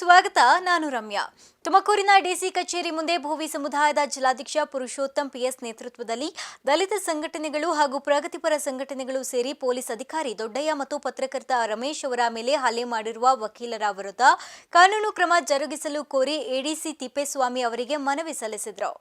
ಸ್ವಾಗತ ನಾನು ರಮ್ಯಾ. ತುಮಕೂರಿನ ಡಿಸಿ ಕಚೇರಿ ಮುಂದೆ ಭೋವಿ ಸಮುದಾಯದ ಜಿಲ್ಲಾಧ್ಯಕ್ಷ ಪುರುಷೋತ್ತಮ್ ಪಿಎಸ್ ನೇತೃತ್ವದಲ್ಲಿ ದಲಿತ ಸಂಘಟನೆಗಳು ಹಾಗೂ ಪ್ರಗತಿಪರ ಸಂಘಟನೆಗಳು ಸೇರಿ ಪೊಲೀಸ್ ಅಧಿಕಾರಿ ದೊಡ್ಡಯ್ಯ ಮತ್ತು ಪತ್ರಕರ್ತ ರಮೇಶ್ ಅವರ ಮೇಲೆ ಹಲ್ಲೆ ಮಾಡಿರುವ ವಕೀಲರ ವಿರುದ್ಧ ಕಾನೂನು ಕ್ರಮ ಜರುಗಿಸಲು ಕೋರಿ ಎಡಿಸಿ ತಿಪ್ಪೇಸ್ವಾಮಿ ಅವರಿಗೆ ಮನವಿ ಸಲ್ಲಿಸಿದರು.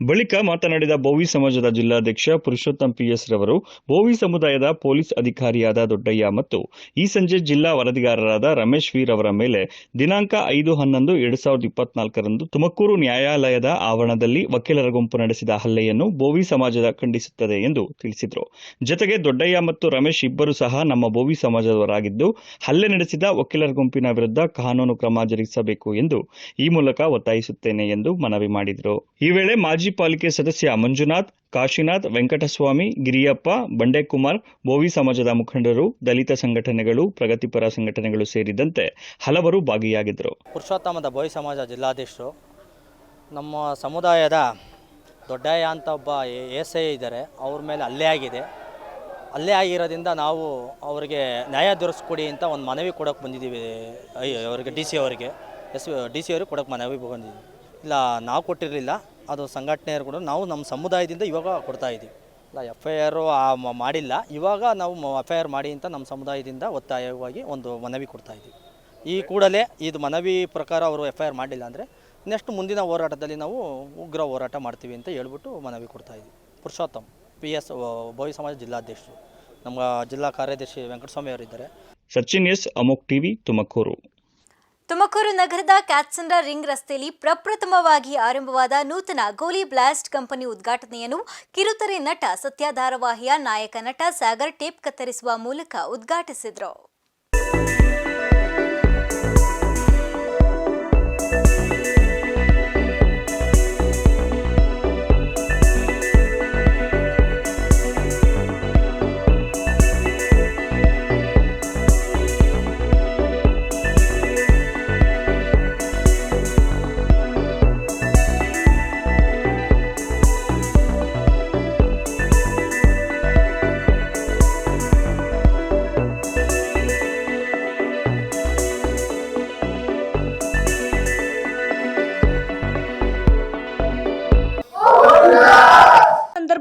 ಬಳಿಕ ಮಾತನಾಡಿದ ಬೋವಿ ಸಮಾಜದ ಜಿಲ್ಲಾಧ್ಯಕ್ಷ ಪುರುಷೋತ್ತಮ್ ಪಿಎಸ್ ರವರು, ಬೋವಿ ಸಮುದಾಯದ ಪೊಲೀಸ್ ಅಧಿಕಾರಿಯಾದ ದೊಡ್ಡಯ್ಯ ಮತ್ತು ಈ ಸಂಜೆ ಜಿಲ್ಲಾ ವರದಿಗಾರರಾದ ರಮೇಶ್ ವೀರ್ ಅವರ ಮೇಲೆ ದಿನಾಂಕ ಐದು ಹನ್ನೊಂದು ಎರಡ್ ಸಾವಿರದ ಇಪ್ಪತ್ನಾಲ್ಕರಂದು ತುಮಕೂರು ನ್ಯಾಯಾಲಯದ ಆವರಣದಲ್ಲಿ ವಕೀಲರ ಗುಂಪು ನಡೆಸಿದ ಹಲ್ಲೆಯನ್ನು ಬೋವಿ ಸಮಾಜದ ಖಂಡಿಸುತ್ತದೆ ಎಂದು ತಿಳಿಸಿದರು. ಜೊತೆಗೆ ದೊಡ್ಡಯ್ಯ ಮತ್ತು ರಮೇಶ್ ಇಬ್ಬರು ಸಹ ನಮ್ಮ ಬೋವಿ ಸಮಾಜದವರಾಗಿದ್ದು, ಹಲ್ಲೆ ನಡೆಸಿದ ವಕೀಲರ ಗುಂಪಿನ ವಿರುದ್ಧ ಕಾನೂನು ಕ್ರಮ ಜರುಗಿಸಬೇಕು ಎಂದು ಈ ಮೂಲಕ ಒತ್ತಾಯಿಸುತ್ತೇನೆ ಎಂದು ಮನವಿ ಮಾಡಿದರು. ಈ ವೇಳೆ ಮಾಜಿ ಪಾಲಿಕೆ ಸದಸ್ಯ ಮಂಜುನಾಥ್, ಕಾಶಿನಾಥ್, ವೆಂಕಟಸ್ವಾಮಿ, ಗಿರಿಯಪ್ಪ, ಬಂಡೆಕುಮಾರ್, ಬೋವಿ ಸಮಾಜದ ಮುಖಂಡರು, ದಲಿತ ಸಂಘಟನೆಗಳು, ಪ್ರಗತಿಪರ ಸಂಘಟನೆಗಳು ಸೇರಿದಂತೆ ಹಲವರು ಭಾಗಿಯಾಗಿದ್ದರು. ಪುರುಷೋತ್ತಮದ ಬೋವಿ ಸಮಾಜ ಜಿಲ್ಲಾಧೀಶರು ನಮ್ಮ ಸಮುದಾಯದ ದೊಡ್ಡಯ್ಯ ಅಂತ ಒಬ್ಬ ಎಸ್ ಐ ಇದ್ದಾರೆ, ಅವ್ರ ಮೇಲೆ ಅಲ್ಲೇ ಆಗಿದೆ. ಅಲ್ಲೇ ಆಗಿರೋದ್ರಿಂದ ನಾವು ಅವರಿಗೆ ನ್ಯಾಯ ದೊರಕಿಸ್ಕೊಡಿ ಅಂತ ಒಂದು ಮನವಿ ಕೊಡೋಕೆ ಬಂದಿದ್ದೀವಿ ಅವರಿಗೆ ಡಿ ಸಿ ಅವರಿಗೆ, ಎಸ್, ಡಿ ಸಿ ಅವ್ರಿಗೆ ಕೊಡೋಕೆ ಮನವಿ ಬಂದಿದ್ದೀವಿ. ಇಲ್ಲ, ನಾವು ಕೊಟ್ಟಿರಲಿಲ್ಲ. ಅದು ಸಂಘಟನೆಯರು ಕೂಡ ನಾವು ನಮ್ಮ ಸಮುದಾಯದಿಂದ ಇವಾಗ ಕೊಡ್ತಾ ಇದ್ದೀವಿ. ಅಲ್ಲ ಎಫ್ ಐ ಆರು ಮಾಡಿಲ್ಲ. ಇವಾಗ ನಾವು ಎಫ್ ಐ ಆರ್ ಮಾಡಿ ಅಂತ ನಮ್ಮ ಸಮುದಾಯದಿಂದ ಒತ್ತಾಯವಾಗಿ ಒಂದು ಮನವಿ ಕೊಡ್ತಾ ಇದ್ದೀವಿ. ಈ ಕೂಡಲೇ ಇದು ಮನವಿ ಪ್ರಕಾರ ಅವರು ಎಫ್ ಐ ಆರ್ ಮಾಡಿಲ್ಲ ಅಂದರೆ ನೆಕ್ಸ್ಟ್ ಮುಂದಿನ ಹೋರಾಟದಲ್ಲಿ ನಾವು ಉಗ್ರ ಹೋರಾಟ ಮಾಡ್ತೀವಿ ಅಂತ ಹೇಳ್ಬಿಟ್ಟು ಮನವಿ ಕೊಡ್ತಾ ಇದ್ದೀವಿ. ಪುರುಷೋತ್ತಮ್ ಪಿ ಎಸ್ ಬೋವಿ ಸಮಾಜ ಜಿಲ್ಲಾಧ್ಯಕ್ಷರು. ನಮ್ಮ ಜಿಲ್ಲಾ ಕಾರ್ಯದರ್ಶಿ ವೆಂಕಟಸ್ವಾಮಿ ಅವರಿದ್ದಾರೆ. Sachin S Amogh TV, Tumakuru. Tumakuru ನಗರದ ಕ್ಯಾತ್ಸಂಡ್ರ ರಿಂಗ್ ರಸ್ತೆಯಲ್ಲಿ ಪ್ರಪ್ರಥಮವಾಗಿ ಆರಂಭವಾದ ನೂತನ ಗೋಲಿ ಬ್ಲಾಸ್ಟ್ ಕಂಪನಿ ಉದ್ಘಾಟನೆಯನ್ನು ಕಿರುತೆರೆ ನಟ ಸತ್ಯ ಧಾರಾವಾಹಿಯ ನಾಯಕ ನಟ ಸಾಗರ್ ಟೇಪ್ ಕತ್ತರಿಸುವ ಮೂಲಕ ಉದ್ಘಾಟಿಸಿದರು.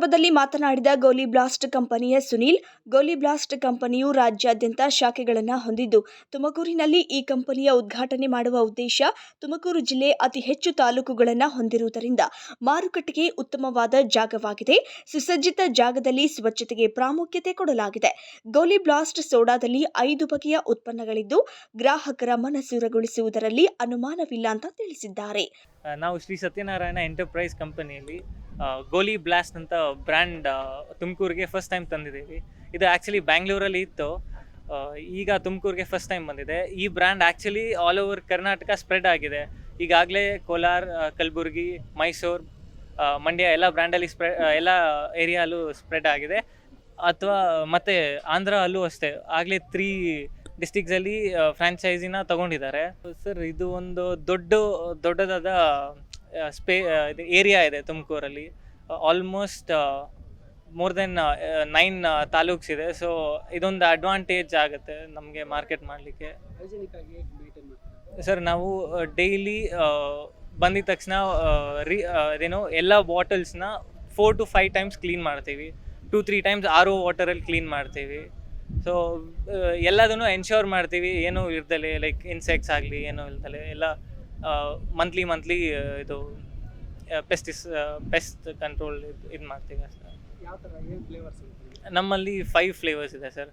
ಸಂದರ್ಭದಲ್ಲಿ ಮಾತನಾಡಿದ ಗೋಲಿ ಬ್ಲಾಸ್ಟ್ ಕಂಪನಿಯ ಸುನೀಲ್, ಗೋಲಿ ಬ್ಲಾಸ್ಟ್ ಕಂಪನಿಯು ರಾಜ್ಯಾದ್ಯಂತ ಶಾಖೆಗಳನ್ನು ಹೊಂದಿದ್ದು, ತುಮಕೂರಿನಲ್ಲಿ ಈ ಕಂಪನಿಯ ಉದ್ಘಾಟನೆ ಮಾಡುವ ಉದ್ದೇಶ ತುಮಕೂರು ಜಿಲ್ಲೆ ಅತಿ ಹೆಚ್ಚು ತಾಲೂಕುಗಳನ್ನು ಹೊಂದಿರುವುದರಿಂದ ಮಾರುಕಟ್ಟೆಗೆ ಉತ್ತಮವಾದ ಜಾಗವಾಗಿದೆ. ಸುಸಜ್ಜಿತ ಜಾಗದಲ್ಲಿ ಸ್ವಚ್ಛತೆಗೆ ಪ್ರಾಮುಖ್ಯತೆ ಕೊಡಲಾಗಿದೆ. ಗೋಲಿ ಬ್ಲಾಸ್ಟ್ ಸೋಡಾದಲ್ಲಿ ಐದು ಬಗೆಯ ಉತ್ಪನ್ನಗಳಿದ್ದು, ಗ್ರಾಹಕರ ಮನಸೂರಗೊಳಿಸುವುದರಲ್ಲಿ ಅನುಮಾನವಿಲ್ಲ ಅಂತ ತಿಳಿಸಿದ್ದಾರೆ. ನಾವು ಶ್ರೀ ಸತ್ಯನಾರಾಯಣ ಎಂಟರ್ಪ್ರೈಸ್ ಕಂಪನಿಯಲ್ಲಿ ಗೋಲಿ ಬ್ಲಾಸ್ಟ್ ಅಂತ ಬ್ರ್ಯಾಂಡ್ ತುಮಕೂರಿಗೆ ಫಸ್ಟ್ ಟೈಮ್ ತಂದಿದ್ದೀವಿ. ಇದು ಆ್ಯಕ್ಚುಲಿ ಬ್ಯಾಂಗ್ಳೂರಲ್ಲಿ ಇತ್ತು. ಈಗ ತುಮಕೂರಿಗೆ ಫಸ್ಟ್ ಟೈಮ್ ಬಂದಿದೆ. ಈ brand actually all over Karnataka spread ಆಗಿದೆ. ಈಗಾಗಲೇ ಕೋಲಾರ ಕಲಬುರಗಿ, ಮೈಸೂರು ಮಂಡ್ಯ ಎಲ್ಲ ಬ್ರ್ಯಾಂಡಲ್ಲಿ ಸ್ಪ್ರೆ ಎಲ್ಲ ಏರಿಯಾಲು ಸ್ಪ್ರೆಡ್ ಆಗಿದೆ. ಅಥವಾ ಮತ್ತು ಆಂಧ್ರ ಅಲ್ಲೂ ಅಷ್ಟೇ. ಆಗಲೇ ತ್ರೀ ಡಿಸ್ಟಿಕ್ಸಲ್ಲಿ ಫ್ರ್ಯಾಂಚೈಸಿನ ತಗೊಂಡಿದ್ದಾರೆ. ಸರ್ ಇದು ಒಂದು ದೊಡ್ಡ, ದೊಡ್ಡದಾದ ಸ್ಪೇ ಇದು ಏರಿಯಾ ಇದೆ ತುಮಕೂರಲ್ಲಿ. Almost more than nine taluks ಇದೆ. ಸೊ ಇದೊಂದು ಅಡ್ವಾಂಟೇಜ್ ಆಗುತ್ತೆ ನಮಗೆ ಮಾರ್ಕೆಟ್ ಮಾಡಲಿಕ್ಕೆ. ಸರ್ ನಾವು ಡೈಲಿ ಬಂದಿದ ತಕ್ಷಣ ರೀ ಅದೇನೋ ಎಲ್ಲ ಬಾಟಲ್ಸ್ನ four to five times clean ಮಾಡ್ತೀವಿ. Two three times R O ವಾಟರಲ್ಲಿ clean ಮಾಡ್ತೀವಿ. ಸೊ ಎಲ್ಲದನ್ನು ಎನ್ಶೋರ್ ಮಾಡ್ತೀವಿ. ಏನೂ ಇರ್ದಲೆ ಲೈಕ್ ಇನ್ಸೆಕ್ಟ್ಸ್ ಆಗಲಿ ಏನೂ ಇಲ್ದಲೆ ಎಲ್ಲ ಮಂತ್ಲಿ ಮಂತ್ಲಿ ಇದು ಪೆಸ್ಟಿಸ್ ಪೆಸ್ಟ್ ಕಂಟ್ರೋಲ್ ಇದು ಮಾಡ್ತೀವಿ ಅಷ್ಟೇ. ನಮ್ಮಲ್ಲಿ ಫೈವ್ ಫ್ಲೇವರ್ಸ್ ಇದೆ sir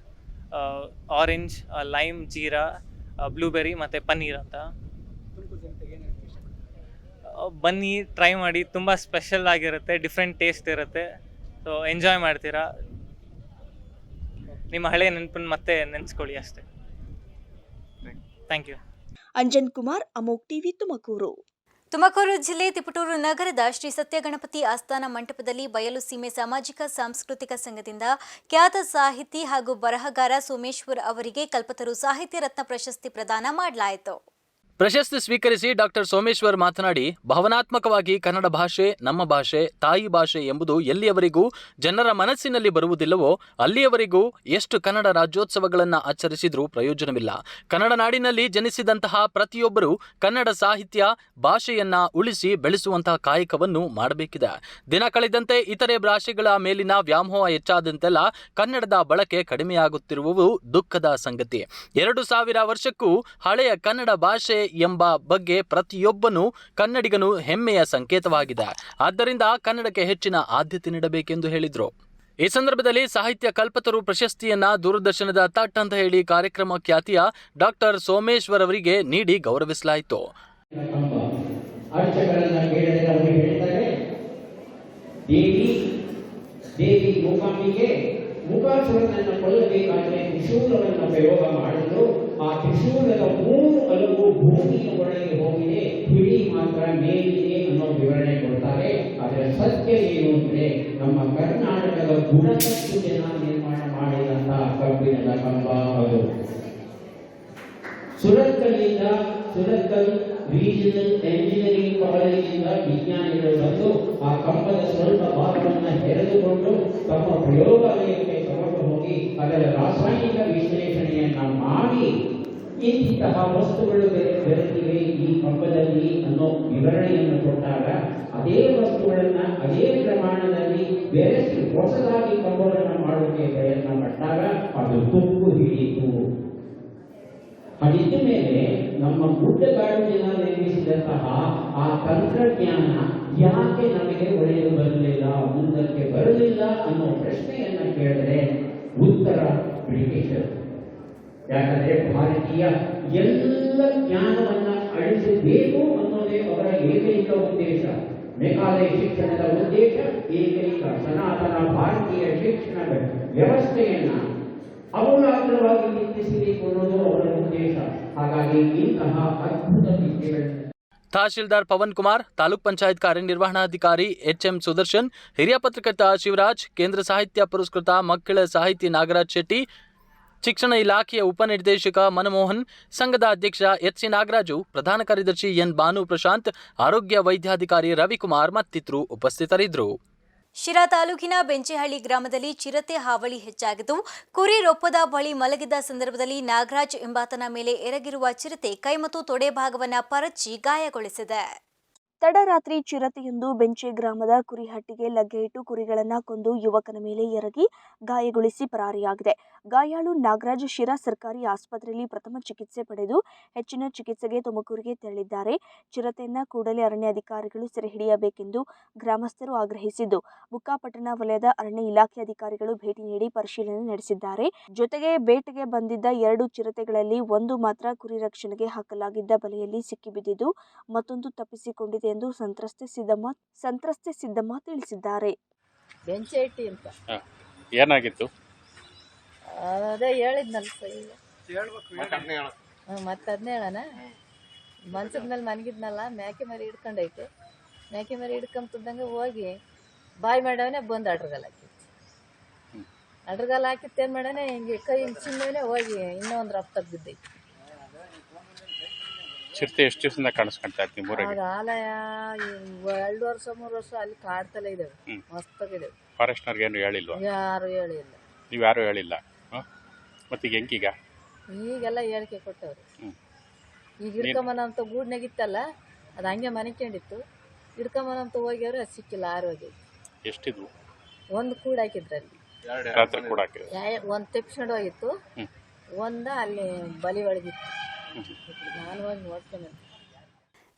orange lime jeera blueberry ಮತ್ತು ಪನ್ನೀರ್ ಅಂತ. ಬನ್ನಿ ಟ್ರೈ ಮಾಡಿ. ತುಂಬ ಸ್ಪೆಷಲ್ ಆಗಿರುತ್ತೆ ಡಿಫ್ರೆಂಟ್ ಟೇಸ್ಟ್ ಇರುತ್ತೆ. ಸೊ ಎಂಜಾಯ್ ಮಾಡ್ತೀರಾ? ನಿಮ್ಮ ಹಳೆ ನೆನಪನ್ನು ಮತ್ತೆ ನೆನೆಸ್ಕೊಳ್ಳಿ ಅಷ್ಟೇ. ಥ್ಯಾಂಕ್ ಯು ಅಂಜನ್ ಕುಮಾರ್, ಅಮೋಕ್ ಟಿವಿ ತುಮಕೂರು. ತುಮಕೂರು ಜಿಲ್ಲೆ ತಿಪಟೂರು ನಗರದ ಶ್ರೀ ಸತ್ಯಗಣಪತಿ ಆಸ್ಥಾನ ಮಂಟಪದಲ್ಲಿ ಬಯಲು ಸೀಮೆ ಸಾಮಾಜಿಕ, ಸಾಂಸ್ಕೃತಿಕ ಸಂಘದಿಂದ ಖ್ಯಾತ ಸಾಹಿತಿ ಹಾಗೂ ಬರಹಗಾರ ಸೋಮೇಶ್ವರ್ ಅವರಿಗೆ ಕಲ್ಪತರು ಸಾಹಿತ್ಯ ರತ್ನ ಪ್ರಶಸ್ತಿ ಪ್ರದಾನ ಮಾಡಲಾಯಿತು. ಪ್ರಶಸ್ತಿ ಸ್ವೀಕರಿಸಿ ಡಾಕ್ಟರ್ ಸೋಮೇಶ್ವರ್ ಮಾತನಾಡಿ, ಭಾವನಾತ್ಮಕವಾಗಿ ಕನ್ನಡ ಭಾಷೆ, ನಮ್ಮ ಭಾಷೆ, ತಾಯಿ ಭಾಷೆ ಎಂಬುದು ಎಲ್ಲಿಯವರೆಗೂ ಜನರ ಮನಸ್ಸಿನಲ್ಲಿ ಬರುವುದಿಲ್ಲವೋ, ಅಲ್ಲಿಯವರೆಗೂ ಎಷ್ಟು ಕನ್ನಡ ರಾಜ್ಯೋತ್ಸವಗಳನ್ನು ಆಚರಿಸಿದ್ರೂ ಪ್ರಯೋಜನವಿಲ್ಲ. ಕನ್ನಡ ನಾಡಿನಲ್ಲಿ ಜನಿಸಿದಂತಹ ಪ್ರತಿಯೊಬ್ಬರು ಕನ್ನಡ ಸಾಹಿತ್ಯ, ಭಾಷೆಯನ್ನ ಉಳಿಸಿ ಬೆಳೆಸುವಂತಹ ಕಾಯಕವನ್ನು ಮಾಡಬೇಕಿದೆ. ದಿನ ಕಳೆದಂತೆ ಇತರೆ ಭಾಷೆಗಳ ಮೇಲಿನ ವ್ಯಾಮೋಹ ಹೆಚ್ಚಾದಂತೆಲ್ಲ ಕನ್ನಡದ ಬಳಕೆ ಕಡಿಮೆಯಾಗುತ್ತಿರುವುದು ದುಃಖದ ಸಂಗತಿ. ಎರಡು ಸಾವಿರ ವರ್ಷಕ್ಕೂ ಹಳೆಯ ಕನ್ನಡ ಭಾಷೆ ಎಂಬ ಬಗ್ಗೆ ಪ್ರತಿಯೊಬ್ಬನು ಕನ್ನಡಿಗನು ಹೆಮ್ಮೆಯ ಸಂಕೇತವಾಗಿದೆ. ಆದ್ದರಿಂದ ಕನ್ನಡಕ್ಕೆ ಹೆಚ್ಚಿನ ಆದ್ಯತೆ ನೀಡಬೇಕೆಂದು ಹೇಳಿದರು. ಈ ಸಂದರ್ಭದಲ್ಲಿ ಸಾಹಿತ್ಯ ಕಲ್ಪತರು ಪ್ರಶಸ್ತಿಯನ್ನ ದೂರದರ್ಶನದ ತಟ್ ಅಂತ ಹೇಳಿ ಕಾರ್ಯಕ್ರಮ ಖ್ಯಾತಿಯ ಡಾಕ್ಟರ್ ಸೋಮೇಶ್ವರ್ ಅವರಿಗೆ ನೀಡಿ ಗೌರವಿಸಲಾಯಿತು. ದೇವಿ ಮುಖಾಸುರನನ್ನು ಕೊಲ್ಲಬೇಕಾದರೆ ತ್ರಿಶೂಲವನ್ನು ಪ್ರಯೋಗ ಮಾಡಿದ್ರು. ಆ ತ್ರಿಶೂಲದ ಮೂರು ಅಲವು ಭೂಮಿಯ ಒಳಗೆ ಹೋಗಿದೆ ಹಿಡಿ ಮಾತ್ರ ಮೇಲಿದೆ ಅನ್ನೋ ವಿವರಣೆ ಕೊಡ್ತಾರೆ. ಅದರ ಸತ್ಯ ಏನು ಅಂದ್ರೆ ನಮ್ಮ ಕರ್ನಾಟಕದ ಗುಣದಷ್ಟು ಜನ ನಿರ್ಮಾಣ ಮಾಡಿದಂತಹ ಕಬ್ಬಿಣದ ಕಂಬ ಅದು. ಸುರತ್ಕಲ್ಲಿಂದ, ಸುರತ್ಕಲ್ ರೀಜನಲ್ ಎಂಜಿನಿಯರಿಂಗ್ ಕಾಲೇಜಿನಿಂದ ವಿಜ್ಞಾನಿಗಳು ಬಂದು ಆ ಕಂಬದ ಸ್ವಲ್ಪ ಭಾಗವನ್ನು ಹೆರೆದುಕೊಂಡು ತಮ್ಮ ಪ್ರಯೋಗಾಲಯಕ್ಕೆ ತಗೊಂಡು ಹೋಗಿ ಅದರ ರಾಸಾಯನಿಕ ವಿಶ್ಲೇಷಣೆಯನ್ನು ಇಂತಹ ವಸ್ತುಗಳು ಬೆರೆ- ಬೆರೆತಿವೆ ಈ ಹಬ್ಬದಲ್ಲಿ ಅನ್ನೋ ವಿವರಣೆಯನ್ನು ಕೊಟ್ಟಾಗ ಅದೇ ವಸ್ತುಗಳನ್ನ ಅದೇ ಪ್ರಮಾಣದಲ್ಲಿ ಬೆರೆಸಿ ಹೊಸದಾಗಿ ಕಂಬಗಳನ್ನು ಮಾಡೋಕೆ ಪ್ರಯತ್ನ ಪಟ್ಟಾಗ ಅದು ತುಕ್ಕು ಹಿಡಿಯಿತು. ಅದಿದ್ದ ಮೇಲೆ ನಮ್ಮ ಗುಡ್ಡಗಾಡು ಜನ ನಿರ್ಮಿಸಿದಂತಹ ಆ ತಂತ್ರಜ್ಞಾನ ಯಾಕೆ ನಮಗೆ ಒಳ್ಳೆಯದು ಬರಲಿಲ್ಲ, ಮುಂದಕ್ಕೆ ಬರಲಿಲ್ಲ ಅನ್ನೋ ಪ್ರಶ್ನೆಯನ್ನ ಕೇಳಿದ್ರೆ ಉತ್ತರ ಬ್ರಿಟಿಷರು ಯಾಕಂದ್ರೆ ಭಾರತೀಯ ಎಲ್ಲ ಜ್ಞಾನವನ್ನ ಅಳಿಸಬೇಕು ಅನ್ನೋದೇ ಅವರ ಏಕೈಕ ಉದ್ದೇಶ. ಮೇಘಾಲಯ ಶಿಕ್ಷಣದ ಉದ್ದೇಶ ಏಕೈಕ ಸನಾತನ ಭಾರತೀಯ ಶಿಕ್ಷಣ ವ್ಯವಸ್ಥೆಯನ್ನ ಅಮೂಲಾಗ್ರವಾಗಿ ನಿಂತಿಸಬೇಕು ಅನ್ನೋದು ಅವರ ಉದ್ದೇಶ. ಹಾಗಾಗಿ ಇಂತಹ ಅದ್ಭುತ ವಿದ್ಯೆಗಳನ್ನು ತಹಶೀಲ್ದಾರ್ ಪವನ್ ಕುಮಾರ್, ತಾಲೂಕ್ ಪಂಚಾಯತ್ ಕಾರ್ಯನಿರ್ವಹಣಾಧಿಕಾರಿ ಎಚ್ಎಂ ಸುದರ್ಶನ್, ಹಿರಿಯ ಪತ್ರಕರ್ತ ಶಿವರಾಜ್, ಕೇಂದ್ರ ಸಾಹಿತ್ಯ ಪುರಸ್ಕೃತ ಮಕ್ಕಳ ಸಾಹಿತಿ ನಾಗರಾಜ್ ಶೆಟ್ಟಿ ಶಿಕ್ಷಣ ಇಲಾಖೆಯ ಉಪನಿರ್ದೇಶಕ ಮನಮೋಹನ್, ಸಂಘದ ಅಧ್ಯಕ್ಷ ಎಚ್ ಸಿ ನಾಗರಾಜು, ಪ್ರಧಾನ ಕಾರ್ಯದರ್ಶಿ ಎನ್. ಭಾನು ಪ್ರಶಾಂತ್, ಆರೋಗ್ಯ ವೈದ್ಯಾಧಿಕಾರಿ ರವಿಕುಮಾರ್ ಮತ್ತಿತರು ಉಪಸ್ಥಿತರಿದ್ದರು. ಶಿರಾ ತಾಲೂಕಿನ ಬೆಂಚೆಹಳ್ಳಿ ಗ್ರಾಮದಲ್ಲಿ ಚಿರತೆ ಹಾವಳಿ ಹೆಚ್ಚಾಗಿದ್ದು, ಕುರಿ ರೊಪ್ಪದ ಬಳಿ ಮಲಗಿದ್ದ ಸಂದರ್ಭದಲ್ಲಿ ನಾಗರಾಜ್ ಎಂಬಾತನ ಮೇಲೆ ಎರಗಿರುವ ಚಿರತೆ ಕೈ ಮತ್ತು ತೊಡೆ ಭಾಗವನ್ನು ಪರಚಿ ಗಾಯಗೊಳಿಸಿದೆ. ತಡರಾತ್ರಿ ಚಿರತೆಯೊಂದು ಬೆಂಚೆ ಗ್ರಾಮದ ಕುರಿಹಟ್ಟಿಗೆ ಲಗ್ಗೆ ಇಟ್ಟು ಕುರಿಗಳನ್ನ ಕೊಂದು ಯುವಕನ ಮೇಲೆ ಎರಗಿ ಗಾಯಗೊಳಿಸಿ ಪರಾರಿಯಾಗಿದೆ. ಗಾಯಾಳು ನಾಗರಾಜ್ ಶಿರಾ ಸರ್ಕಾರಿ ಆಸ್ಪತ್ರೆಯಲ್ಲಿ ಪ್ರಥಮ ಚಿಕಿತ್ಸೆ ಪಡೆದು ಹೆಚ್ಚಿನ ಚಿಕಿತ್ಸೆಗೆ ತುಮಕೂರಿಗೆ ತೆರಳಿದ್ದಾರೆ. ಚಿರತೆಯನ್ನ ಕೂಡಲೇ ಅರಣ್ಯ ಅಧಿಕಾರಿಗಳು ಹಿಡಿಯಬೇಕೆಂದು ಗ್ರಾಮಸ್ಥರು ಆಗ್ರಹಿಸಿದ್ದು. ಬುಕ್ಕಾಪಟ್ಟಣ ವಲಯದ ಅರಣ್ಯ ಇಲಾಖೆ ಅಧಿಕಾರಿಗಳು ಭೇಟಿ ನೀಡಿ ಪರಿಶೀಲನೆ ನಡೆಸಿದ್ದಾರೆ. ಜೊತೆಗೆ ಬೇಟೆಗೆ ಬಂದಿದ್ದ ಎರಡು ಚಿರತೆಗಳಲ್ಲಿ ಒಂದು ಮಾತ್ರ ಕುರಿ ರಕ್ಷಣೆಗೆ ಹಾಕಲಾಗಿದ್ದ ಬಲೆಯಲ್ಲಿ ಸಿಕ್ಕಿಬಿದ್ದಿದ್ದು ಮತ್ತೊಂದು ತಪ್ಪಿಸಿಕೊಂಡಿದೆ ಎಂದು ಸಂತ್ರಸ್ತೆ ಸಿದ್ದಮ್ಮ ಸಂತ್ರಸ್ತೆ ಸಿದ್ದಮ್ಮ ತಿಳಿಸಿದ್ದಾರೆ. ಬೆಂಚೆಟ್ಟಿ ಅಂತ. ಏನಾಗಿತ್ತು? ಅದೇ ಹೇಳಿದ್ನಲ್ಲ ಸರ್ ಈಗ. ಹ್ಞೂ ಮತ್ತೆ ಅದನ್ನೇ ಹೇಳೋಣ. ಮಂಚದ ಮೇಲೆ ಮನಗಿದ್ನಲ್ಲ ಮೇಕೆ ಮರಿ ಹಿಡ್ಕೊಂಡೈತೆ. ಮೇಕೆ ಮರಿ ಹಿಡ್ಕೊಂತಿದ್ದಂಗೆ ಹೋಗಿ ಬಾಯಿ ಮಾಡವನೆ ಬಂದು ಅಡ್ರಗಾಲ ಹಾಕಿತ್ತು. ಅಡ್ರಗಾಲ ಹಾಕಿತ್ತು ಏನು ಮಾಡೋಣ ಹಿಂಗೆ ಕೈ ಹಿಂಗೆ ಚಿನ್ನವೇ ಹೋಗಿ ಇನ್ನೂ ಒಂದು ರಫ್ತಾಗ ಬಿದ್ದೈತಿ. ಚಿರತೆ ಎಷ್ಟು ದಿವಸದಿಂದ ಕಾಣಿಸ್ಕೊಂತಾ ಇತ್ತು ಆಲಯ ಎರಡು ವರ್ಷ ಮೂರು ವರ್ಷ ಅಲ್ಲಿ ಕಾಡ್ತಲೇ ಇದೆ ಮಸ್ತಾಗಿದೆ ಫಾರೆಸ್ಟ್ ಫಾರೆಸ್ಟ್ನವ್ರಿಗೆ ಏನು ಹೇಳಿಲ್ವಾ? ಯಾರು ಹೇಳಿಲ್ಲ. ನೀವು ಯಾರು ಹೇಳಿಲ್ಲ? ಹಾಂ? ಈಗ ಹೆಂಗೀಗ? ಈಗೆಲ್ಲ ಹೇಳಿಕೆ ಕೊಟ್ಟವ್ರು. ಹ್ಮ್. ಈಗ ಹಿಡ್ಕೊಂಬನಂತ ಗೂಡ್ನಾಗಿತ್ತಲ್ಲ ಅದು ಹಂಗೆ ಮನಿಕೊಂಡಿತ್ತು. ಹಿಡ್ಕೊಂಬನಂತ ಹೋಗ್ಯವ್ರು ಅದು ಸಿಕ್ಕಿಲ್ಲ ಆರೋಗ್ಯ. ಎಷ್ಟಿದ್ವು? ಒಂದು ಕೂಡ ಹಾಕಿದ್ರಲ್ಲಿ ರಾತ್ರಿ ಕೂಡ ಹಾಕಿದ್ರು. ಒಂದು ತೆಪ್ಸ್ಕೊಂಡು ಹೋಗಿತ್ತು. ಒಂದ ಅಲ್ಲಿ ಬಲಿ ಒಳಗಿತ್ತು. ನಾನು ಹೋಗಿ ನೋಡ್ಕೊಂಡೆ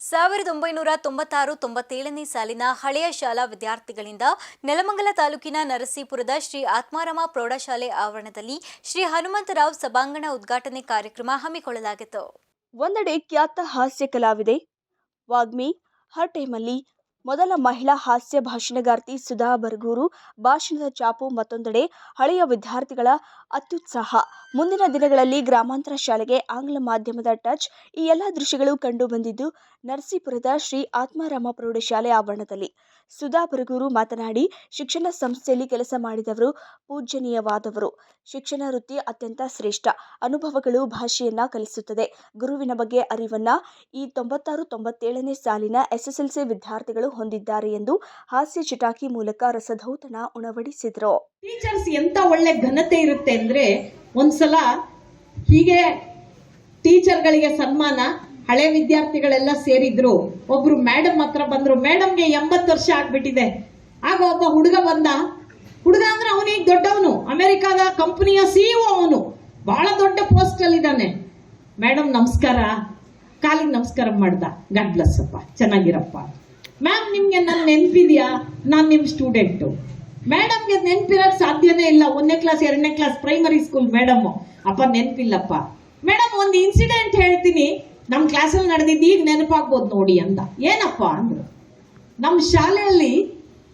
ಸಾವಿರದ ಒಂಬೈನೂರ ತೊಂಬತ್ತಾರು ತೊಂಬತ್ತೇಳನೇ ಸಾಲಿನ ಹಳೆಯ ಶಾಲಾ ವಿದ್ಯಾರ್ಥಿಗಳಿಂದ ನೆಲಮಂಗಲ ತಾಲೂಕಿನ ನರಸೀಪುರದ ಶ್ರೀ ಆತ್ಮಾರಾಮ ಪ್ರೌಢಶಾಲೆ ಆವರಣದಲ್ಲಿ ಶ್ರೀ ಹನುಮಂತರಾವ್ ಸಭಾಂಗಣ ಉದ್ಘಾಟನೆ ಕಾರ್ಯಕ್ರಮ ಹಮ್ಮಿಕೊಳ್ಳಲಾಗಿತ್ತು. ಒಂದೆಡೆ ಖ್ಯಾತ ಹಾಸ್ಯ ಕಲಾವಿದೆ ವಾಗ್ಮಿ ಹರ್ಟೇಮಲ್ಲಿ ಮೊದಲ ಮಹಿಳಾ ಹಾಸ್ಯ ಭಾಷಣಗಾರ್ತಿ ಸುಧಾ ಬರಗೂರು, ಭಾಷಣದ ಚಾಪು ಮತ್ತೊಂದೆಡೆ ಹಳೆಯ ವಿದ್ಯಾರ್ಥಿಗಳ ಅತ್ಯುತ್ಸಾಹ. ಮುಂದಿನ ದಿನಗಳಲ್ಲಿ ಗ್ರಾಮಾಂತರ ಶಾಲೆಗೆ ಆಂಗ್ಲ ಮಾಧ್ಯಮದ ಟಚ್ ಈ ಎಲ್ಲ ದೃಶ್ಯಗಳು ಕಂಡು ಬಂದಿದ್ದು, ನರಸೀಪುರದ ಶ್ರೀ ಆತ್ಮಾರಾಮ ಪ್ರೌಢಶಾಲೆ ಆವರಣದಲ್ಲಿ. ಸುಧಾ ಬರಗೂರು ಮಾತನಾಡಿ, ಶಿಕ್ಷಣ ಸಂಸ್ಥೆಯಲ್ಲಿ ಕೆಲಸ ಮಾಡಿದವರು ಪೂಜ್ಯನೀಯವಾದವರು. ಶಿಕ್ಷಣ ವೃತ್ತಿ ಅತ್ಯಂತ ಶ್ರೇಷ್ಠ. ಅನುಭವಗಳು ಭಾಷೆಯನ್ನ ಕಲಿಸುತ್ತದೆ. ಗುರುವಿನ ಬಗ್ಗೆ ಅರಿವನ್ನ ಈ ತೊಂಬತ್ತಾರು, ತೊಂಬತ್ತೇಳನೇ ಸಾಲಿನ ಎಸ್ಎಸ್ಎಲ್ಸಿ ವಿದ್ಯಾರ್ಥಿಗಳು ಹೊಂದಿದ್ದಾರೆ ಎಂದು ಹಾಸ್ಯ ಚಿಟಾಕಿ ಮೂಲಕ ರಸಧೌತನ ಉಣಬಡಿಸಿದರು ಟೀಚರ್ಸ್ ಎಂತ ಒಳ್ಳೆ ಘನತೆ ಇರುತ್ತೆ ಅಂದ್ರೆ ಒಂದ್ಸಲ ಹೀಗೆ ಟೀಚರ್ಗಳಿಗೆ ಸನ್ಮಾನ ಹಳೆ ವಿದ್ಯಾರ್ಥಿಗಳೆಲ್ಲ ಸೇರಿದ್ರು. ಒಬ್ರು ಮೇಡಮ್ ಹತ್ರ ಬಂದ್ರು. ಮೇಡಮ್ಗೆ ಎಂಬತ್ತು ವರ್ಷ ಆಗ್ಬಿಟ್ಟಿದೆ. ಆಗ ಒಬ್ಬ ಹುಡುಗ ಬಂದ. ಹುಡುಗ ಅಂದ್ರೆ ಅವನಿಗೆ ದೊಡ್ಡವನು. ಅಮೆರಿಕಾದ ಕಂಪನಿಯ ಸಿಇಒ ಅವನು. ಬಹಳ ದೊಡ್ಡ ಪೋಸ್ಟ್ ಅಲ್ಲಿ ಇದ್ದಾನೆ. ಮೇಡಮ್ ನಮಸ್ಕಾರ. ಕಾಲಿಗೆ ನಮಸ್ಕಾರ ಮಾಡ್ದ. ಗಾಡ್ ಬ್ಲಸ್ ಅಪ್ಪ. ಚೆನ್ನಾಗಿರಪ್ಪ. ಮ್ಯಾಮ್ ನಿಮ್ಗೆ ನನ್ನ ನೆನ್ಪಿದ್ಯಾ? ನಾನು ನಿಮ್ಮ ಸ್ಟೂಡೆಂಟು ಮೇಡಮ್ಗೆ ನೆನ್ಪಿರಕ್ ಸಾಧ್ಯನೇ ಇಲ್ಲ. ಒಂದನೇ ಕ್ಲಾಸ್ ಎರಡನೇ ಕ್ಲಾಸ್ ಪ್ರೈಮರಿ ಸ್ಕೂಲ್ ಮೇಡಮ್ ಅಪ್ಪ, ನೆನಪಿಲ್ಲಪ್ಪ. ಮೇಡಮ್ ಒಂದು ಇನ್ಸಿಡೆಂಟ್ ಹೇಳ್ತೀನಿ. ನಮ್ಮ ಕ್ಲಾಸಲ್ಲಿ ನಡೆದಿದ್ದು ಈಗ ನೆನಪಾಗ್ಬೋದು ನೋಡಿ ಅಂತ. ಏನಪ್ಪ ಅಂದ್ರು. ನಮ್ಮ ಶಾಲೆಯಲ್ಲಿ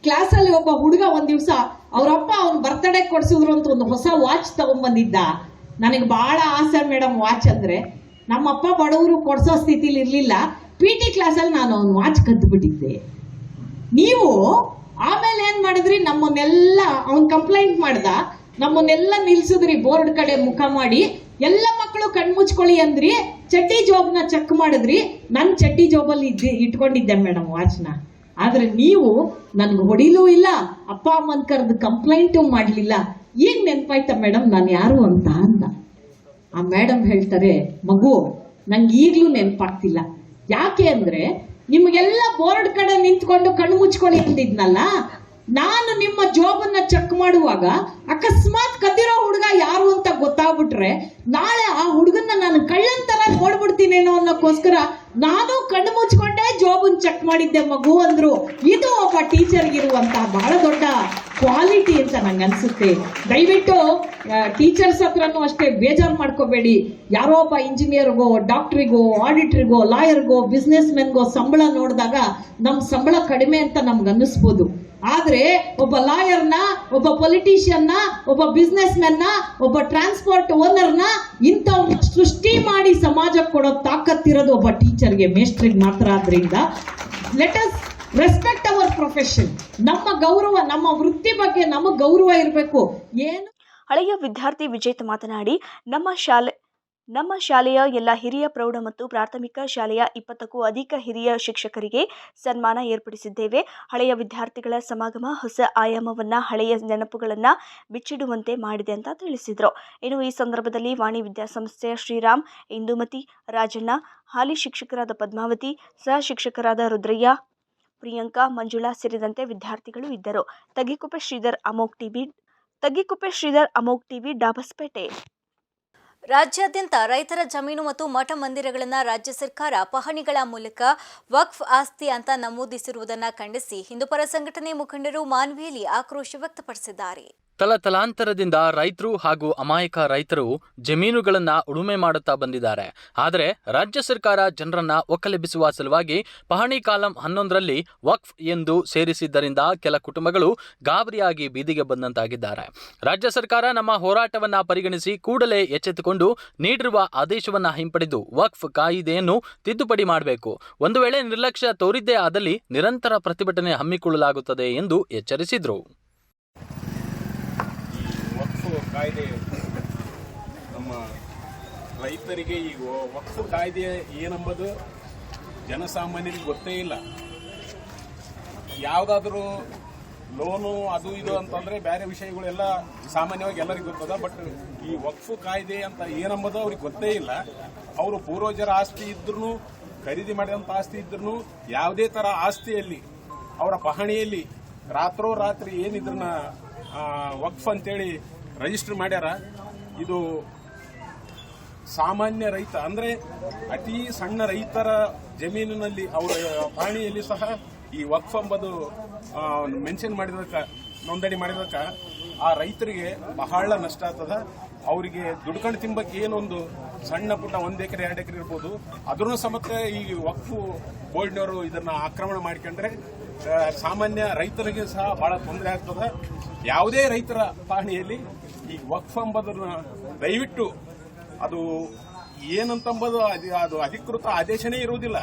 ಕ್ಲಾಸಲ್ಲಿ ಒಬ್ಬ ಹುಡುಗ ಒಂದ್ ದಿವಸ ಅವರಪ್ಪ ಅವ್ನ ಬರ್ತಡೇ ಕೊಡ್ಸಿದ್ರು ಅಂತ ಒಂದು ಹೊಸ ವಾಚ್ ತಗೊಂಡ್ಬಂದಿದ್ದ ನನಗೆ ಬಹಳ ಆಸೆ ಮೇಡಮ್ ವಾಚ್ ಅಂದ್ರೆ. ನಮ್ಮಪ್ಪ ಬಡವರು ಕೊಡ್ಸೋ ಸ್ಥಿತಿಲಿ ಇರಲಿಲ್ಲ. ಪಿ ಟಿ ಕ್ಲಾಸಲ್ಲಿ ನಾನು ಅವ್ನ ವಾಚ್ ಕದ್ದು ಬಿಟ್ಟಿದ್ದೆ ನೀವು ಆಮೇಲೆ ಏನ್ ಮಾಡಿದ್ರಿ? ನಮ್ಮನ್ನೆಲ್ಲ ಅವ್ನ್ ಕಂಪ್ಲೇಂಟ್ ಮಾಡ್ದ. ನಮ್ಮನ್ನೆಲ್ಲ ನಿಲ್ಸಿದ್ರಿ ಬೋರ್ಡ್ ಕಡೆ ಮುಖ ಮಾಡಿ. ಎಲ್ಲ ಮಕ್ಕಳು ಕಣ್ಮುಚ್ಕೊಳ್ಳಿ ಅಂದ್ರಿ. ಚಡ್ಡಿ ಜೋಬ್ನ ಚೆಕ್ ಮಾಡಿದ್ರಿ ನನ್ನ ಚಟ್ಟಿ ಜೋಬಲ್ಲಿ ಇದ್ದಿ, ಇಟ್ಕೊಂಡಿದ್ದೆ ಮೇಡಮ್ ವಾಚ್ನ ಆದ್ರೆ ನೀವು ನನ್ಗೆ ಹೊಡಿಲೂ ಇಲ್ಲ, ಅಪ್ಪ ಅಮ್ಮನ ಕರೆದು ಕಂಪ್ಲೇಂಟು ಮಾಡಲಿಲ್ಲ. ಈಗ ನೆನಪಾಯ್ತ ಮೇಡಮ್ ನಾನು ಯಾರು ಅಂತ ಅಂದ. ಆ ಮೇಡಮ್ ಹೇಳ್ತಾರೆ, ಮಗು, ನಂಗೆ ಈಗಲೂ ನೆನಪಾಗ್ತಿಲ್ಲ. ಯಾಕೆ ಅಂದ್ರೆ, ನಿಮಗೆಲ್ಲ ಬೋರ್ಡ್ ಕಡೆ ನಿಂತ್ಕೊಂಡು ಕಣ್ಣು ಮುಚ್ಕೊಳ್ಳಿ ಅಂದಿದ್ನಲ್ಲ ನಾನು ನಿಮ್ಮ ಜೋಬನ್ನ ಚೆಕ್ ಮಾಡುವಾಗ ಅಕಸ್ಮಾತ್ ಕದ್ದಿರೋ ಹುಡುಗ ಯಾರು ಅಂತ ಗೊತ್ತಾಗ್ಬಿಟ್ರೆ ನಾಳೆ ಆ ಹುಡುಗನ್ನ ನಾನು ಕಳ್ಳನ್ ತರ ನೋಡ್ಬಿಡ್ತೀನೇನೋ ಅನ್ನೋಕ್ಕೋಸ್ಕರ ನಾನು ಕಣ್ಣು ಮುಚ್ಕೊಂಡೆ ಜೋಬನ್ ಚೆಕ್ ಮಾಡಿದ್ದೆ ಮಗು ಅಂದ್ರು. ಇದು ಒಬ್ಬ ಟೀಚರ್ಗಿರುವಂತ ಬಹಳ ದೊಡ್ಡ ಕ್ವಾಲಿಟಿ ಅಂತ ನಂಗೆ ಅನ್ಸುತ್ತೆ. ದಯವಿಟ್ಟು ಟೀಚರ್ಸ್ ಹತ್ರನೂ ಅಷ್ಟೇ ಬೇಜಾರು ಮಾಡ್ಕೋಬೇಡಿ. ಯಾರೋ ಒಬ್ಬ ಇಂಜಿನಿಯರ್ಗೋ ಡಾಕ್ಟ್ರಿಗೋ ಆಡಿಟ್ರಿಗೋ ಲಾಯರ್ಗೋ ಬಿಸ್ನೆಸ್ ಮೆನ್ಗೋ ಸಂಬಳ ನೋಡಿದಾಗ ನಮ್ಮ ಸಂಬಳ ಕಡಿಮೆ ಅಂತ ನಮ್ಗೆ ಅನ್ನಿಸ್ಬೋದು. ಆದ್ರೆ ಒಬ್ಬ ಲಾಯರ್ನ, ಒಬ್ಬ ಪೊಲಿಟಿಷಿಯನ್ನ, ಒಬ್ಬ ಬಿಸ್ನೆಸ್ ಮೆನ್ನ ಒಬ್ಬ ಟ್ರಾನ್ಸ್ಪೋರ್ಟ್ ಓನರ್ನ ಇಂಥವ್ನ ಸೃಷ್ಟಿ ಮಾಡಿ ಸಮಾಜಕ್ಕೆ ಕೊಡೋ ತಾಕತ್ತಿರೋದು ಒಬ್ಬ ಟೀಚರ್ಗೆ ಮೇಸ್ಟ್ರಿಗೆ ಮಾತ್ರ ಆದ್ರಿಂದ. Let us respect our profession ನಮ್ಮ ಗೌರವ, ನಮ್ಮ ವೃತ್ತಿ ಬಗ್ಗೆ ನಮಗೆ ಗೌರವ ಇರಬೇಕು. ಏನು? ಹಳೆಯ ವಿದ್ಯಾರ್ಥಿ ವಿಜೇತ್ ಮಾತನಾಡಿ, ನಮ್ಮ ಶಾಲೆ ನಮ್ಮ ಶಾಲೆಯ ಎಲ್ಲ ಹಿರಿಯ ಪ್ರೌಢ ಮತ್ತು ಪ್ರಾಥಮಿಕ ಶಾಲೆಯ ಇಪ್ಪತ್ತಕ್ಕೂ ಅಧಿಕ ಹಿರಿಯ ಶಿಕ್ಷಕರಿಗೆ ಸನ್ಮಾನ ಏರ್ಪಡಿಸಿದ್ದೇವೆ. ಹಳೆಯ ವಿದ್ಯಾರ್ಥಿಗಳ ಸಮಾಗಮ ಹೊಸ ಆಯಾಮವನ್ನು, ಹಳೆಯ ನೆನಪುಗಳನ್ನು ಬಿಚ್ಚಿಡುವಂತೆ ಮಾಡಿದೆ ಅಂತ ತಿಳಿಸಿದರು. ಇನ್ನು ಈ ಸಂದರ್ಭದಲ್ಲಿ ವಾಣಿ ವಿದ್ಯಾಸಂಸ್ಥೆಯ ಶ್ರೀರಾಮ್, ಇಂದುಮತಿ, ರಾಜಣ್ಣ, ಹಾಲಿ ಶಿಕ್ಷಕರಾದ ಪದ್ಮಾವತಿ ಸಹ ಶಿಕ್ಷಕರಾದ ರುದ್ರಯ್ಯ, ಪ್ರಿಯಾಂಕಾ, ಮಂಜುಳಾ ಸೇರಿದಂತೆ ವಿದ್ಯಾರ್ಥಿಗಳು ಇದ್ದರು. ತಗ್ಗಿಕುಪ್ಪೆ ಶ್ರೀಧರ್ ಅಮೋಕ್ ಟಿವಿ, ತಗ್ಗಿಕುಪ್ಪೆ ಶ್ರೀಧರ್ ಅಮೋಕ್ ಟಿವಿ, ಡಾಬಸ್ಪೇಟೆ. ರಾಜ್ಯಾದ್ಯಂತ ರೈತರ ಜಮೀನು ಮತ್ತು ಮಠ ಮಂದಿರಗಳನ್ನು ರಾಜ್ಯ ಸರ್ಕಾರ ಪಹಣಿಗಳ ಮೂಲಕ ವಕ್ಫ್ ಆಸ್ತಿ ಅಂತ ನಮೂದಿಸಿರುವುದನ್ನು ಖಂಡಿಸಿ ಹಿಂದೂಪರ ಸಂಘಟನೆ ಮುಖಂಡರು ಮಾನ್ವಿಯಲ್ಲಿ ಆಕ್ರೋಶ ವ್ಯಕ್ತಪಡಿಸಿದ್ದಾರೆ. ತಲತಲಾಂತರದಿಂದ ರೈತರು ಹಾಗೂ ಅಮಾಯಕ ರೈತರು ಜಮೀನುಗಳನ್ನ ಉಳುಮೆ ಮಾಡುತ್ತಾ ಬಂದಿದ್ದಾರೆ. ಆದರೆ ರಾಜ್ಯ ಸರ್ಕಾರ ಜನರನ್ನ ಒಕ್ಕಲೆಬ್ಬಿಸುವ ಸಲುವಾಗಿ ಪಹಣಿ ಕಾಲಂ ಹನ್ನೊಂದರಲ್ಲಿ ವಕ್ಫ್ ಎಂದು ಸೇರಿಸಿದ್ದರಿಂದ ಕೆಲ ಕುಟುಂಬಗಳು ಗಾಬರಿಯಾಗಿ ಬೀದಿಗೆ ಬಂದಂತಾಗಿದ್ದಾರೆ. ರಾಜ್ಯ ಸರ್ಕಾರ ನಮ್ಮ ಹೋರಾಟವನ್ನ ಪರಿಗಣಿಸಿ ಕೂಡಲೇ ಎಚ್ಚೆತ್ತುಕೊಂಡು ನೀಡಿರುವ ಆದೇಶವನ್ನ ಹಿಂಪಡೆದು ವಕ್ಫ್ ಕಾಯಿದೆಯನ್ನು ತಿದ್ದುಪಡಿ ಮಾಡಬೇಕು. ಒಂದು ವೇಳೆ ನಿರ್ಲಕ್ಷ್ಯ ತೋರಿದ್ದೇ ಆದಲ್ಲಿ ನಿರಂತರ ಪ್ರತಿಭಟನೆ ಹಮ್ಮಿಕೊಳ್ಳಲಾಗುತ್ತದೆ ಎಂದು ಎಚ್ಚರಿಸಿದರು. ಕಾಯ್ದೆ ನಮ್ಮ ರೈತರಿಗೆ ಈ ವಕ್ಫ್ ಕಾಯ್ದೆ ಏನಂಬುದು ಜನಸಾಮಾನ್ಯರಿಗೆ ಗೊತ್ತೇ ಇಲ್ಲ. ಯಾವುದಾದ್ರೂ ಲೋನು ಅದು ಇದು ಅಂತಂದ್ರೆ ಬೇರೆ ವಿಷಯಗಳೆಲ್ಲ ಸಾಮಾನ್ಯವಾಗಿ ಎಲ್ಲರಿಗೂ ಗೊತ್ತದ, ಬಟ್ ಈ ವಕ್ಫ್ ಕಾಯ್ದೆ ಅಂತ ಏನಂಬುದು ಅವ್ರಿಗೆ ಗೊತ್ತೇ ಇಲ್ಲ. ಅವರು ಪೂರ್ವಜರ ಆಸ್ತಿ ಇದ್ರೂ ಖರೀದಿ ಮಾಡಿದಂಥ ಆಸ್ತಿ ಇದ್ರೂ ಯಾವುದೇ ತರ ಆಸ್ತಿಯಲ್ಲಿ, ಅವರ ಪಹಣಿಯಲ್ಲಿ ರಾತ್ರೋ ರಾತ್ರಿ ಏನಿದ್ರನ್ನ ವಕ್ಫ್ ಅಂತೇಳಿ ರಿಜಿಸ್ಟರ್ ಮಾಡ್ಯಾರ. ಇದು ಸಾಮಾನ್ಯ ರೈತ, ಅಂದ್ರೆ ಅತಿ ಸಣ್ಣ ರೈತರ ಜಮೀನಿನಲ್ಲಿ ಅವರ ಪಾಣಿಯಲ್ಲಿ ಸಹ ಈ ವಕ್ಫ್ ಎಂಬುದು ಮೆನ್ಷನ್ ಮಾಡಿದಕ್ಕ ನೋಂದಣಿ ಮಾಡಿದಕ್ಕ ಆ ರೈತರಿಗೆ ಬಹಳ ನಷ್ಟ ಆಗ್ತದ. ಅವರಿಗೆ ದುಡ್ಕೊಂಡು ತಿಂಬಕ್ಕೆ ಏನೊಂದು ಸಣ್ಣ ಪುಟ್ಟ ಒಂದು ಎಕರೆ, ಎರಡು ಎಕರೆ ಇರ್ಬೋದು. ಅದ್ರೂ ಸಮೇತ ಈ ವಕ್ಫ್ ಬೋರ್ಡ್ನವರು ಇದನ್ನ ಆಕ್ರಮಣ ಮಾಡ್ಕೊಂಡ್ರೆ ಸಾಮಾನ್ಯ ರೈತರಿಗೆ ಸಹ ಬಹಳ ತೊಂದರೆ ಆಗ್ತದ. ಯಾವುದೇ ರೈತರ ಪಾಣಿಯಲ್ಲಿ ಈ ವಕ್ಫ್ ಎಂಬುದನ್ನ ದಯವಿಟ್ಟು ಅದು ಏನಂತಂಬುದು ಅದು ಅದು ಅಧಿಕೃತ ಆದೇಶನೇ ಇರುವುದಿಲ್ಲ.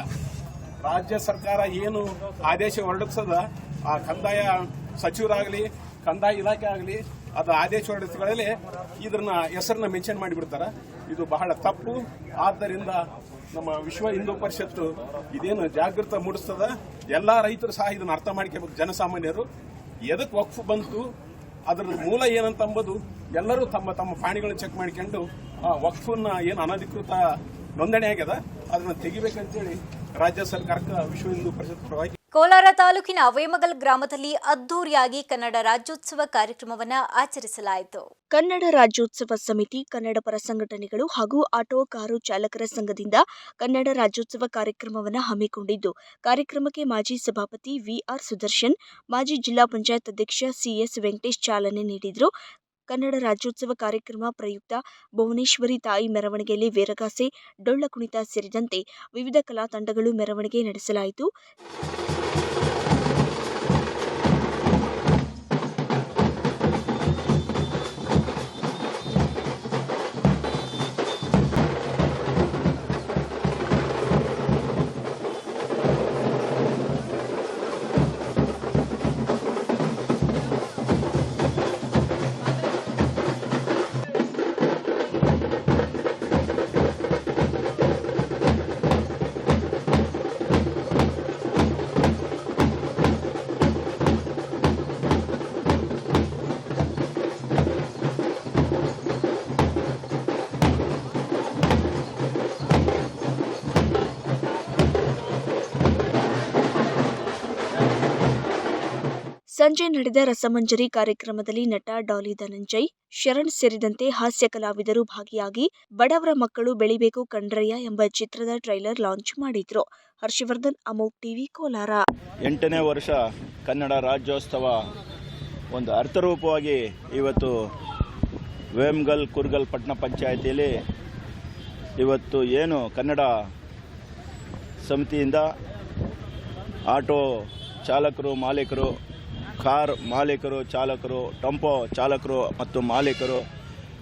ರಾಜ್ಯ ಸರ್ಕಾರ ಏನು ಆದೇಶ ಹೊರಡಿಸದ, ಆ ಕಂದಾಯ ಸಚಿವರಾಗಲಿ, ಕಂದಾಯ ಇಲಾಖೆ ಆಗಲಿ, ಅದು ಆದೇಶ ಹೊರಡಿಸಿಗಳಲ್ಲಿ ಇದನ್ನ ಹೆಸರನ್ನ ಮೆನ್ಷನ್ ಮಾಡಿಬಿಡ್ತಾರೆ. ಇದು ಬಹಳ ತಪ್ಪು. ಆದ್ದರಿಂದ ನಮ್ಮ ವಿಶ್ವ ಹಿಂದೂ ಪರಿಷತ್ತು ಇದೇನು ಜಾಗೃತ ಮೂಡಿಸ್ತದ? ಎಲ್ಲ ರೈತರು ಸಹ ಇದನ್ನು ಅರ್ಥ ಮಾಡ್ಕೋಬೇಕು, ಜನಸಾಮಾನ್ಯರು. ಎದಕ್ಕೆ ವಕ್ಫ್ ಬಂತು? ಅದರ ಮೂಲ ಏನಂತ ಅಂಬುದು ಎಲ್ಲರೂ ತಮ್ಮ ತಮ್ಮ ಪ್ರಾಣಿಗಳನ್ನ ಚೆಕ್ ಮಾಡ್ಕೊಂಡು ಆ ವಕ್ಫನ್ನ ಏನು ಅನಧಿಕೃತ ನೋಂದಣಿ ಆಗ್ಯದ ಅದನ್ನ ತೆಗಿಬೇಕಂತೇಳಿ ರಾಜ್ಯ ಸರ್ಕಾರಕ್ಕೆ ವಿಶ್ವ ಹಿಂದೂ ಪರಿಷತ್ ಪರವಾಗಿ ಕೋಲಾರ ತಾಲೂಕಿನ ವೇಮಗಲ್ ಗ್ರಾಮದಲ್ಲಿ ಅದ್ದೂರಿಯಾಗಿ ಕನ್ನಡ ರಾಜ್ಯೋತ್ಸವ ಕಾರ್ಯಕ್ರಮವನ್ನು ಆಚರಿಸಲಾಯಿತು. ಕನ್ನಡ ರಾಜ್ಯೋತ್ಸವ ಸಮಿತಿ ಕನ್ನಡ ಪರ ಸಂಘಟನೆಗಳು ಹಾಗೂ ಆಟೋ ಕಾರು ಚಾಲಕರ ಸಂಘದಿಂದ ಕನ್ನಡ ರಾಜ್ಯೋತ್ಸವ ಕಾರ್ಯಕ್ರಮವನ್ನು ಹಮ್ಮಿಕೊಂಡಿದ್ದು ಕಾರ್ಯಕ್ರಮಕ್ಕೆ ಮಾಜಿ ಸಭಾಪತಿ ವಿಆರ್ ಸುದರ್ಶನ್ ಮಾಜಿ ಜಿಲ್ಲಾ ಪಂಚಾಯತ್ ಅಧ್ಯಕ್ಷ ಸಿಎಸ್ ವೆಂಕಟೇಶ್ ಚಾಲನೆ ನೀಡಿದರು. ಕನ್ನಡ ರಾಜ್ಯೋತ್ಸವ ಕಾರ್ಯಕ್ರಮ ಪ್ರಯುಕ್ತ ಭುವನೇಶ್ವರಿ ತಾಯಿ ಮೆರವಣಿಗೆಯಲ್ಲಿ ವೀರಗಾಸೆ ಡೊಳ್ಳ ಕುಣಿತ ಸೇರಿದಂತೆ ವಿವಿಧ ಕಲಾ ತಂಡಗಳು ಮೆರವಣಿಗೆ ನಡೆಸಲಾಯಿತು. ಸಂಜೆ ನಡೆದ ರಸಮಂಜರಿ ಕಾರ್ಯಕ್ರಮದಲ್ಲಿ ನಟ ಡಾಲಿ ಧನಂಜಯ್, ಶರಣ್ ಸೇರಿದಂತೆ ಹಾಸ್ಯ ಕಲಾವಿದರು ಭಾಗಿಯಾಗಿ ಬಡವರ ಮಕ್ಕಳು ಬೆಳಿಬೇಕು ಕಂಡ್ರಯ್ಯ ಎಂಬ ಚಿತ್ರದ ಟ್ರೈಲರ್ ಲಾಂಚ್ ಮಾಡಿದ್ರು. ಹರ್ಷವರ್ಧನ್ ಅಮೋಕ್ ಟಿವಿ, ಕೋಲಾರ. ಎಂಟನೇ ವರ್ಷ ಕನ್ನಡ ರಾಜ್ಯೋತ್ಸವ ಒಂದು ಅರ್ಥರೂಪವಾಗಿ ಇವತ್ತು ವೇಮ್ಗಲ್, ಕುರ್ಗಲ್ ಪಟ್ಟಣ ಪಂಚಾಯತಿಯಲ್ಲಿ ಇವತ್ತು ಏನು ಕನ್ನಡ ಸಮಿತಿಯಿಂದ ಆಟೋ ಚಾಲಕರು, ಮಾಲೀಕರು ಕಾರ್ ಮಾಲೀಕರು, ಚಾಲಕರು, ಟೆಂಪೋ ಚಾಲಕರು ಮತ್ತು ಮಾಲೀಕರು,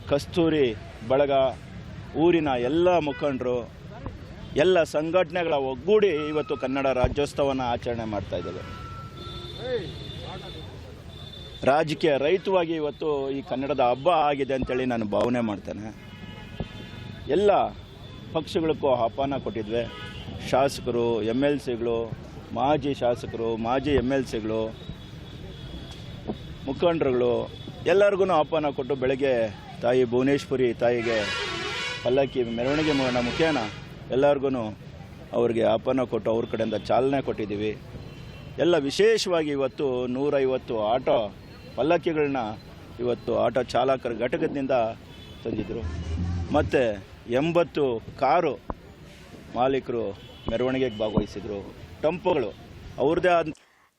ಕಸ್ತೂರಿ ಬಳಗ ಊರಿನ ಎಲ್ಲ ಮುಖಂಡರು, ಎಲ್ಲ ಸಂಘಟನೆಗಳ ಒಗ್ಗೂಡಿ ಇವತ್ತು ಕನ್ನಡ ರಾಜ್ಯೋತ್ಸವನ ಆಚರಣೆ ಮಾಡ್ತಾ ಇದ್ದೇವೆ. ರಾಜಕೀಯ ರೈತವಾಗಿ ಇವತ್ತು ಈ ಕನ್ನಡದ ಹಬ್ಬ ಆಗಿದೆ ಅಂತೇಳಿ ನಾನು ಭಾವನೆ ಮಾಡ್ತೇನೆ. ಎಲ್ಲ ಪಕ್ಷಗಳಿಗೂ ಆಹ್ವಾನ ಕೊಟ್ಟಿದ್ವಿ. ಶಾಸಕರು ಎಂ ಎಲ್ ಸಿಗಳು, ಮಾಜಿ ಶಾಸಕರು, ಮಾಜಿ ಎಂ ಎಲ್ ಸಿಗಳು ಮುಖಂಡರುಗಳು ಎಲ್ಲರಿಗೂ ಆಹ್ವಾನ ಕೊಟ್ಟು ಬೆಳಗ್ಗೆ ತಾಯಿ ಭುವನೇಶ್ವರಿ ತಾಯಿಗೆ ಪಲ್ಲಕ್ಕಿ ಮೆರವಣಿಗೆ ಮುಖ ಮುಖೇನ ಎಲ್ಲರಿಗೂ ಅವ್ರಿಗೆ ಆಹ್ವಾನ ಕೊಟ್ಟು ಅವ್ರ ಕಡೆಯಿಂದ ಚಾಲನೆ ಕೊಟ್ಟಿದ್ದೀವಿ. ಎಲ್ಲ ವಿಶೇಷವಾಗಿ ಇವತ್ತು ನೂರೈವತ್ತು ಆಟೋ ಪಲ್ಲಕ್ಕಿಗಳನ್ನ ಇವತ್ತು ಆಟೋ ಚಾಲಕರ ಘಟಕದಿಂದ ತಂದಿದ್ದರು ಮತ್ತು ಎಂಬತ್ತು ಕಾರು ಮಾಲೀಕರು ಮೆರವಣಿಗೆಗೆ ಭಾಗವಹಿಸಿದರು. ಟೆಂಪೋಗಳು ಅವ್ರದ್ದೇ ಆದ